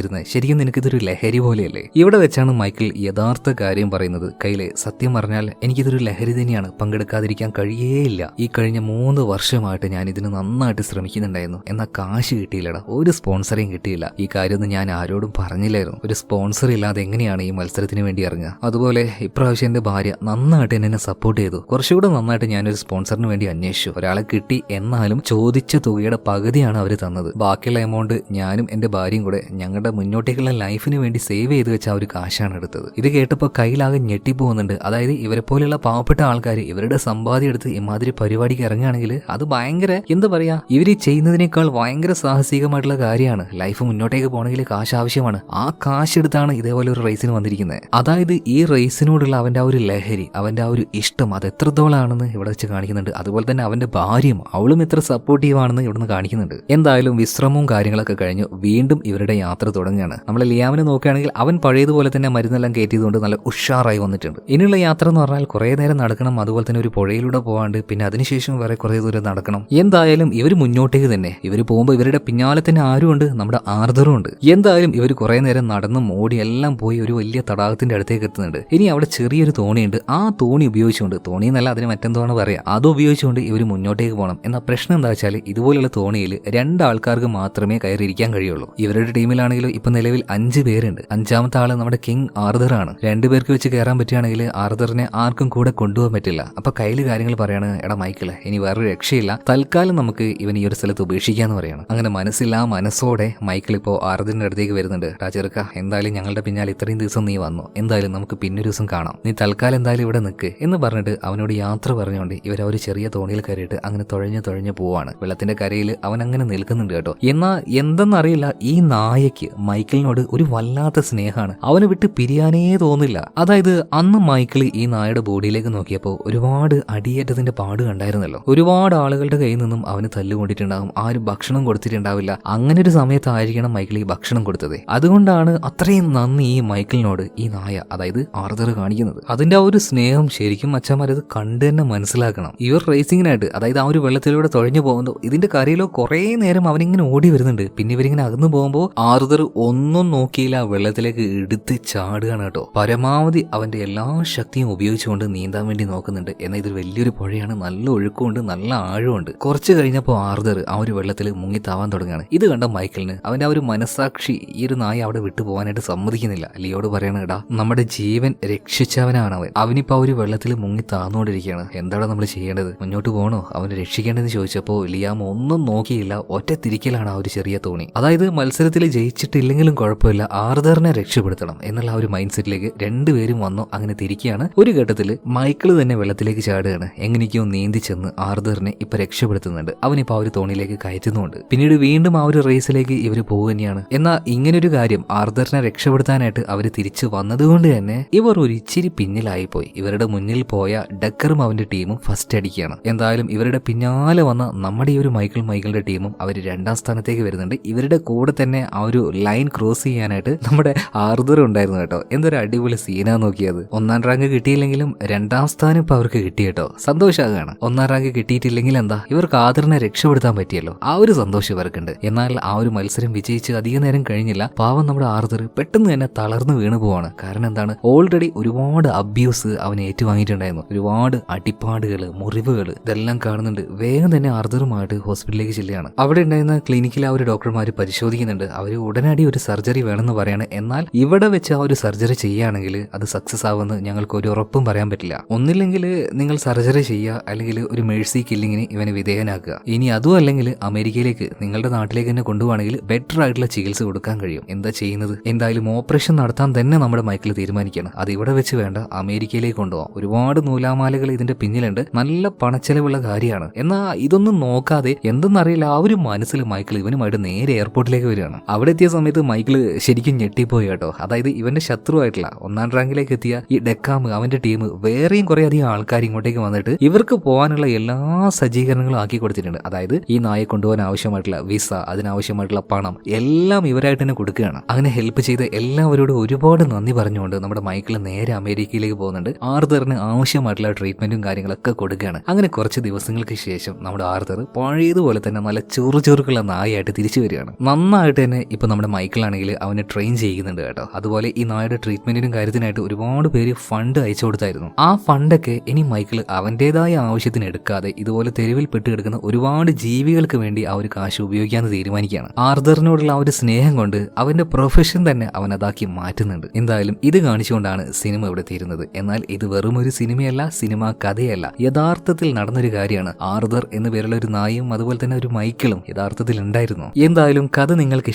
പങ്കെടുക്കാതിരുന്നത് ശരിക്കും നിനക്കിതൊരു ലഹരി പോലെയല്ലേ? ഇവിടെ വെച്ചാണ് മൈക്കിൾ യഥാർത്ഥ കാര്യം പറയുന്നത്. കയ്യിലെ സത്യം പറഞ്ഞാൽ എനിക്കിതൊരു ലഹരി തന്നെയാണ്. പങ്കെടുക്കാതിരിക്കാൻ കഴിയേയില്ല. ഈ കഴിഞ്ഞ മൂന്ന് വർഷമായിട്ട് ഞാൻ ഇതിന് നന്നായിട്ട് ശ്രമിക്കുന്നുണ്ടായിരുന്നു. എന്നാൽ കാശ് കിട്ടിയില്ലടാ. ഒരു സ്പോൺസറേയും കിട്ടിയില്ല. ഈ കാര്യമൊന്നും ഞാൻ ആരോടും പറഞ്ഞില്ലായിരുന്നു. ഒരു സ്പോൺസർ ഇല്ലാതെ എങ്ങനെയാണ് ഈ മത്സരത്തിന് വേണ്ടി ഇറങ്ങുക? അതുപോലെ ഇപ്രാവശ്യം എന്റെ ഭാര്യ നന്നായിട്ട് എന്നെ സപ്പോർട്ട് ചെയ്തു. കുറച്ചുകൂടെ നന്നായിട്ട് ഞാനൊരു സ്പോൺസറിന് വേണ്ടി അന്വേഷിച്ചു. ഒരാളെ കിട്ടി എന്നാലും ചോദിച്ച തുകയുടെ പകുതിയാണ് അവർ തന്നത്. ബാക്കിയുള്ള എമൗണ്ട് ഞാനും എന്റെ ഭാര്യയും കൂടെ ഞങ്ങളുടെ മുന്നോട്ടേക്കുള്ള ലൈഫിന് വേണ്ടി സേവ് ചെയ്ത് വെച്ച ആ ഒരു കാശാണ് എടുത്തത്. ഇത് കേട്ടപ്പോൾ കയ്യിലാകെ ഞെട്ടിപ്പോകുന്നുണ്ട്. അതായത് ഇവരെ പോലെയുള്ള പാവപ്പെട്ട ആൾക്കാർ ഇവരുടെ സമ്പാദ്യം എടുത്ത് ഇമാതിരി പരിപാടിക്ക് ഇറങ്ങുകയാണെങ്കിൽ അത് ഭയങ്കര എന്താ പറയാ ഇവർ ചെയ്യുന്നതിനേക്കാൾ ഭയങ്കര സാഹസികമായിട്ടുള്ള കാര്യമാണ്. ലൈഫ് മുന്നോട്ടേക്ക് പോകണമെങ്കിൽ കാശ് ആവശ്യമാണ്. ആ കാശ് എടുത്താണ് ഇതേപോലെ ഒരു റേസിന് വന്നിരിക്കുന്നത്. അതായത് ഈ റേസിനോടുള്ള അവന്റെ ആ ഒരു ലഹരി അവന്റെ ആ ഒരു ഇഷ്ടം അത് എത്രത്തോളാണെന്ന് ഇവിടെ വെച്ച് കാണിക്കുന്നുണ്ട്. അതുപോലെ തന്നെ അവന്റെ ഭാര്യയും അവളും എത്ര സപ്പോർട്ടീവ് ആണെന്ന് ഇവിടുന്ന് കാണിക്കുന്നുണ്ട്. എന്തായാലും വിശ്രമവും കാര്യങ്ങളൊക്കെ കഴിഞ്ഞു. വീണ്ടും ഇവരുടെ യാത്ര തുടങ്ങുകയാണ്. നമ്മൾ ലിയാമിനെ നോക്കുകയാണെങ്കിൽ അവൻ പഴയതുപോലെ തന്നെ മരുന്നെല്ലാം കയറ്റിയതുകൊണ്ട് നല്ല ഉഷാറായി വന്നിട്ടുണ്ട്. ഇനിയുള്ള യാത്ര എന്ന് പറഞ്ഞാൽ കുറേ നേരം നടക്കണം അതുപോലെ തന്നെ ഒരു പുഴയിലൂടെ പോകാണ്ട് പിന്നെ അതിനുശേഷം വേറെ കുറേ ദൂരം നടക്കണം. എന്തായാലും ഇവർ മുന്നോട്ടേക്ക് തന്നെ. ഇവർ പോകുമ്പോൾ ഇവരുടെ പിന്നാലെ തന്നെ ആരുമുണ്ട്? നമ്മുടെ ആർദറും ഉണ്ട് എന്തായാലും ഇവർ കുറേ നേരം നടന്നും ഓടി എല്ലാം പോയി ഒരു വലിയ തടാകത്തിന്റെ അടുത്തേക്ക് എത്തുന്നുണ്ട്. ഇനി അവിടെ ചെറിയൊരു തോണിയുണ്ട്. ആ തോണി ഉപയോഗിച്ചുകൊണ്ട് തോണി എന്നല്ല അതിന് മറ്റെന്താണ് പറയാം അത് ഉപയോഗിച്ചുകൊണ്ട് ഇവർ മുന്നോട്ടേക്ക് പോകണം. എന്നാൽ പ്രശ്നം എന്താ വെച്ചാൽ ഇതുപോലുള്ള തോണിയിൽ രണ്ട് ആൾക്കാർക്ക് മാത്രമേ കയറിയിരിക്കാൻ കഴിയുള്ളൂ. ഇവരുടെ ടീമിലാണെങ്കിലും ഇപ്പൊ നിലവിൽ അഞ്ച് പേരുണ്ട്. അഞ്ചാമത്തെ ആൾ നമ്മുടെ കിങ് ആർദർ ആണ്. രണ്ടുപേർക്ക് വെച്ച് കയറാൻ പറ്റുകയാണെങ്കിൽ ആർദറിനെ ആർക്കും കൂടെ കൊണ്ടുപോകാൻ പറ്റില്ല. അപ്പൊ കയ്യിൽ കാര്യങ്ങൾ പറയാണ് എടാ മൈക്കിൾ ഇനി വേറൊരു രക്ഷയില്ല. തൽക്കാലം നമുക്ക് ഇവൻ ഈ ഒരു സ്ഥലത്ത് ഉപേക്ഷിക്കാന്ന് പറയാണ്. അങ്ങനെ മനസ്സില്ല മനസ്സോടെ മൈക്കിൾ ഇപ്പോൾ ആർദറിന്റെ അടുത്തേക്ക് വരുന്നുണ്ട്. രാജെറുക്ക എന്തായാലും ഞങ്ങളുടെ പിന്നാലെ ഇത്രയും ദിവസം നീ വന്നു. എന്തായാലും നമുക്ക് പിന്നൊരു ദിവസം കാണാം. നീ തൽക്കാലം എന്തായാലും ഇവിടെ നിൽക്ക് എന്ന് പറഞ്ഞിട്ട് അവനോട് യാത്ര പറഞ്ഞുകൊണ്ട് ഇവർ ഒരു ചെറിയ തോണിയിൽ കയറിയിട്ട് അങ്ങനെ തുഴഞ്ഞു തുഴഞ്ഞു പോവാണ്. വെള്ളത്തിന്റെ കരയിൽ അവൻ അങ്ങനെ നിൽക്കുന്നുണ്ട് കേട്ടോ. എന്നാ എന്തെന്നറിയില്ല ഈ നായക്ക് മൈക്കിളിനോട് ഒരു വല്ലാത്ത സ്നേഹമാണ്. അവനെ വിട്ട് പിരിയാനേ തോന്നില്ല. അതായത് അന്ന് മൈക്കിൾ ഈ നായയുടെ ബോഡിയിലേക്ക് നോക്കിയപ്പോൾ ഒരുപാട് അടിയേറ്റത്തിന്റെ പാട് കണ്ടായിരുന്നല്ലോ. ഒരുപാട് ആളുകളുടെ കയ്യിൽ നിന്നും അവന് തല്ലുകൊണ്ടിട്ടുണ്ടാകും ആരും ഭക്ഷണം കൊടുത്തിട്ടുണ്ടാവില്ല. അങ്ങനെ ഒരു സമയത്തായിരിക്കണം മൈക്കിൾ ഈ ഭക്ഷണം കൊടുത്തത്. അതുകൊണ്ടാണ് അത്രയും നന്ദി ഈ മൈക്കിളിനോട് ഈ നായ അതായത് ആർദർ കാണിക്കുന്നത്. അതിന്റെ ആ ഒരു സ്നേഹം ശരിക്കും അച്ഛന്മാരത് കണ്ടു തന്നെ മനസ്സിലാക്കണം. ഇവർ റേസിങ്ങിനായിട്ട് അതായത് ആ ഒരു വെള്ളത്തിലൂടെ തുഴഞ്ഞു പോകുന്നു ഇതിന്റെ കരയിലോ കുറേ നേരം അവനിങ്ങനെ ഓടി വരുന്നുണ്ട്. പിന്നെ ഇവരിങ്ങനെ അകന്നു പോകുമ്പോൾ ആർദർ ഒന്നും നോക്കിയില്ല. വെള്ളത്തിലേക്ക് എടുത്ത് ചാടുകയാണ് കേട്ടോ. പരമാവധി അവന്റെ എല്ലാ ശക്തിയും ഉപയോഗിച്ചുകൊണ്ട് നീന്താൻ വേണ്ടി നോക്കുന്നുണ്ട്. എന്നാൽ ഇത് വലിയൊരു പുഴയാണ്. നല്ല ഒഴുക്കുമുണ്ട് നല്ല ആഴമുണ്ട്. കുറച്ച് കഴിഞ്ഞപ്പോൾ ആർദർ ആ ഒരു വെള്ളത്തിൽ മുങ്ങി താവാൻ തുടങ്ങുകയാണ്. ഇത് കണ്ട മൈക്കിളിന് അവന്റെ ആ ഒരു മനസാക്ഷി ഈ ഒരു നായ അവിടെ വിട്ടു പോകാനായിട്ട് സമ്മതിക്കുന്നില്ല. ലിയോട് പറയണ എടാ നമ്മുടെ ജീവൻ രക്ഷിച്ചവനാണ് അവൻ. അവനിപ്പോ ആ ഒരു വെള്ളത്തിൽ മുങ്ങി താന്നുകൊണ്ടിരിക്കുകയാണ്. എന്താണ് നമ്മൾ ചെയ്യേണ്ടത്? മുന്നോട്ട് പോകണോ? അവനെ രക്ഷിക്കേണ്ടതെന്ന് ചോദിച്ചപ്പോൾ ലിയാം ഒന്നും നോക്കിയില്ല. ഒറ്റ തിരിക്കലാണ് ആ ഒരു ചെറിയ തോണി. അതായത് മത്സരത്തിൽ ജയിച്ചിട്ടില്ലെങ്കിലും കുഴപ്പമില്ല. ആർദറിനെ രക്ഷപ്പെടുത്തണം എന്നുള്ള ഒരു മൈൻഡ് സെറ്റിലേക്ക് രണ്ടുപേരും വന്നു. അങ്ങനെ തിരിക്കുകയാണ്. ഒരു ഘട്ടത്തിൽ മൈക്കിൾ തന്നെ വെള്ളത്തിലേക്ക് ചാടുകയാണ്. എങ്ങനെയൊക്കെയോ നീന്തി ചെന്ന് ആർദറിനെ ഇപ്പൊ രക്ഷപ്പെടുത്തുന്നുണ്ട്. അവനിപ്പോ ആ ഒരു തോണിയിലേക്ക് കയറ്റുന്നുണ്ട്. പിന്നീട് വീണ്ടും ആ ഒരു റേസിലേക്ക് ഇവർ പോവുകയാണ് എന്നാൽ ഇങ്ങനൊരു കാര്യം ആർദറിനെ രക്ഷപ്പെടുത്താനായിട്ട് അവർ തിരിച്ചു വന്നതുകൊണ്ട് തന്നെ ഇവർ ഒരു ഇച്ചിരി പിന്നിലായി പോയി ഇവരുടെ മുന്നിൽ പോയ ഡക്കറും അവന്റെ ടീമും ഫസ്റ്റ് അടിക്കുകയാണ്. എന്തായാലും ഇവരുടെ പിന്നാലെ വന്ന നമ്മുടെ ഈ ഒരു മൈക്കിൾ മൈക്കിളിന്റെ ടീമും അവർ രണ്ടാം സ്ഥാനത്തേക്ക് വരുന്നുണ്ട്. ഇവരുടെ കൂടെ തന്നെ ആ ഒരു ലൈൻ ക്രോസ് ചെയ്യാനായിട്ട് നമ്മുടെ ആർദർ ഉണ്ടായിരുന്നു കേട്ടോ. എന്തൊരു അടിപൊളി സീനാ നോക്കിയത്. ഒന്നാം റാങ്ക് കിട്ടിയില്ലെങ്കിലും രണ്ടാം സ്ഥാനം ഇപ്പൊ അവർക്ക് കിട്ടി കേട്ടോ. സന്തോഷമാകാണ് ഒന്നാം റാങ്ക് കിട്ടിയിട്ടില്ലെങ്കിൽ എന്താ? ഇവർക്ക് ആദറിനെ രക്ഷപ്പെടുത്താൻ പറ്റിയല്ലോ. ആ ഒരു സന്തോഷം ഇവർക്കുണ്ട്. എന്നാൽ ആ ഒരു മത്സരം വിജയിച്ച് അധിക നേരം കഴിഞ്ഞില്ല. പാവം നമ്മുടെ ആർദർ പെട്ടെന്ന് തന്നെ തളർന്നു വീണു പോവാണ്. കാരണം എന്താണ്? ഓൾറെഡി ഒരുപാട് അബ്യൂസ് അവൻ ഏറ്റുവാങ്ങിയിട്ടുണ്ടായിരുന്നു. ഒരുപാട് അടിപ്പാടുകൾ മുറിവുകൾ ഇതെല്ലാം കാണുന്നുണ്ട്. വേഗം തന്നെ ആർദറുമായിട്ട് ഹോസ്പിറ്റലിലേക്ക് ചെല്ലുകയാണ്. അവിടെ ഉണ്ടായിരുന്ന ക്ലിനിക്കിൽ ആ ഒരു ഡോക്ടർമാർ പരിശോധിക്കുന്നുണ്ട്. അവർ ഉടനടി ഒരു സർജറി വേണമെന്ന് പറയാണ്. എന്നാൽ ഇവിടെ വെച്ച് ആ ഒരു സർജറി ചെയ്യുകയാണെങ്കിൽ അത് സക്സസ് ആവുമെന്ന് ഞങ്ങൾക്ക് ഒരു ഉറപ്പും പറയാൻ പറ്റില്ല. ഒന്നില്ലെങ്കിൽ നിങ്ങൾ സർജറി ചെയ്യുക അല്ലെങ്കിൽ ഒരു മേഴ്സി കില്ലിങ്ങിന് ഇവനെ വിധേയനാക്കുക. ഇനി അതും അല്ലെങ്കിൽ അമേരിക്കയിലേക്ക് നിങ്ങളുടെ നാട്ടിലേക്ക് തന്നെ കൊണ്ടുപോകണമെങ്കിൽ ബെറ്റർ ആയിട്ടുള്ള ചികിത്സ കൊടുക്കാൻ കഴിയും. എന്താ ചെയ്യുന്നത്? എന്തായാലും ഓപ്പറേഷൻ നടത്താൻ തന്നെ നമ്മുടെ മൈക്കിൽ തീരുമാനിക്കുകയാണ്. അത് ഇവിടെ വെച്ച് വേണ്ട അമേരിക്കയിലേക്ക് കൊണ്ടുപോകാം ഒരുപാട് നൂലാമാലകൾ ഇതിന്റെ പിന്നിലുണ്ട്. നല്ല പണച്ചെലവുള്ള കാര്യമാണ്. എന്നാൽ ഇതൊന്നും നോക്കാതെ എന്തെന്നറിയില്ല ആ ഒരു മനസ്സിൽ മൈക്കിൾ ഇവനുമായിട്ട് നേരെ എയർപോർട്ടിലേക്ക് വരികയാണ്. അവിടെ എത്തിയ സമയത്ത് മൈക്കിൾ ശരിക്കും ഞെട്ടിപ്പോയി കേട്ടോ. അതായത് ഇവന്റെ ശത്രുവായിട്ടുള്ള ഒന്നാം റാങ്കിലേക്ക് എത്തിയ ഈ ഡെക്കാം അവന്റെ ടീം വേറെയും കുറെ അധികം ആൾക്കാർ ഇങ്ങോട്ടേക്ക് വന്നിട്ട് ഇവർക്ക് പോകാനുള്ള എല്ലാ സജ്ജീകരണങ്ങളും ആക്കി കൊടുത്തിട്ടുണ്ട്. അതായത് ഈ നായെ കൊണ്ടുപോകാൻ ആവശ്യമായിട്ടുള്ള വിസ അതിനാവശ്യമായിട്ടുള്ള പണം എല്ലാം ഇവരായിട്ട് തന്നെ കൊടുക്കുകയാണ്. അങ്ങനെ ഹെൽപ്പ് ചെയ്ത എല്ലാവരോടും ഒരുപാട് നന്ദി പറഞ്ഞുകൊണ്ട് നമ്മുടെ മൈക്കിൾ നേരെ അമേരിക്കയിലേക്ക് പോകുന്നുണ്ട്. ആർദറിന് ആവശ്യമായിട്ടുള്ള ട്രീറ്റ്മെന്റും കാര്യങ്ങളൊക്കെ കൊടുക്കുകയാണ്. അങ്ങനെ കുറച്ച് ദിവസങ്ങൾക്ക് ശേഷം നമ്മുടെ ആർദർ പഴയതുപോലെ തന്നെ നല്ല ചെറു ചെറുക്കുള്ള നായായിട്ട് തിരിച്ചു വരികയാണ്. നന്നായിട്ട് തന്നെ ഇപ്പൊ നമ്മുടെ മൈക്കിളാണെങ്കിൽ അവനെ ട്രെയിൻ ചെയ്യുന്നുണ്ട് കേട്ടോ. അതുപോലെ ഈ നായയുടെ ട്രീറ്റ്മെന്റിനും കാര്യത്തിനായിട്ട് ഒരുപാട് പേര് ഫണ്ട് അയച്ചു കൊടുത്തായിരുന്നു. ആ ഫണ്ടൊക്കെ ഇനി മൈക്കിൾ അവന്റേതായ ആവശ്യത്തിന് എടുക്കാതെ ഇതുപോലെ തെരുവിൽ പെട്ട് കിടക്കുന്ന ഒരുപാട് ജീവികൾക്ക് വേണ്ടി ആ ഒരു കാശ് ഉപയോഗിക്കാന്ന് തീരുമാനിക്കുകയാണ്. ആർദറിനോടുള്ള ആ ഒരു സ്നേഹം കൊണ്ട് അവന്റെ പ്രൊഫഷൻ തന്നെ അവൻ അതാക്കി മാറ്റുന്നുണ്ട്. എന്തായാലും ഇത് കാണിച്ചുകൊണ്ടാണ് സിനിമ ഇവിടെ തീരുന്നത്. എന്നാൽ ഇത് വെറും ഒരു സിനിമയല്ല സിനിമ കഥയല്ല. യഥാർത്ഥത്തിൽ നടന്നൊരു കാര്യമാണ് ആർദർ എന്ന പേരുള്ള ഒരു നായും അതുപോലെ തന്നെ ഒരു മൈക്കിളും യഥാർത്ഥത്തിൽ ഉണ്ടായിരുന്നു. എന്തായാലും കഥ നിങ്ങൾക്ക്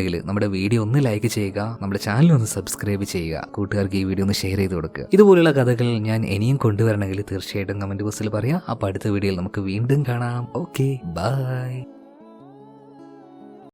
ഇഷ്ടമായിട്ടുണ്ടെങ്കിൽ നമ്മുടെ വീഡിയോ ഒന്ന് ലൈക്ക് ചെയ്യുക നമ്മുടെ ചാനൽ ഒന്ന് സബ്സ്ക്രൈബ് ചെയ്യുക കൂട്ടുകാർക്ക് ഈ വീഡിയോ ഒന്ന് ഷെയർ ചെയ്ത് കൊടുക്കുക. ഇതുപോലുള്ള കഥകൾ ഞാൻ ഇനിയും കൊണ്ടുവരണമെങ്കിൽ തീർച്ചയായിട്ടും കമന്റ് ബോക്സിൽ പറയാം. അപ്പോൾ അടുത്ത വീഡിയോയിൽ നമുക്ക് വീണ്ടും കാണാം. Okay bye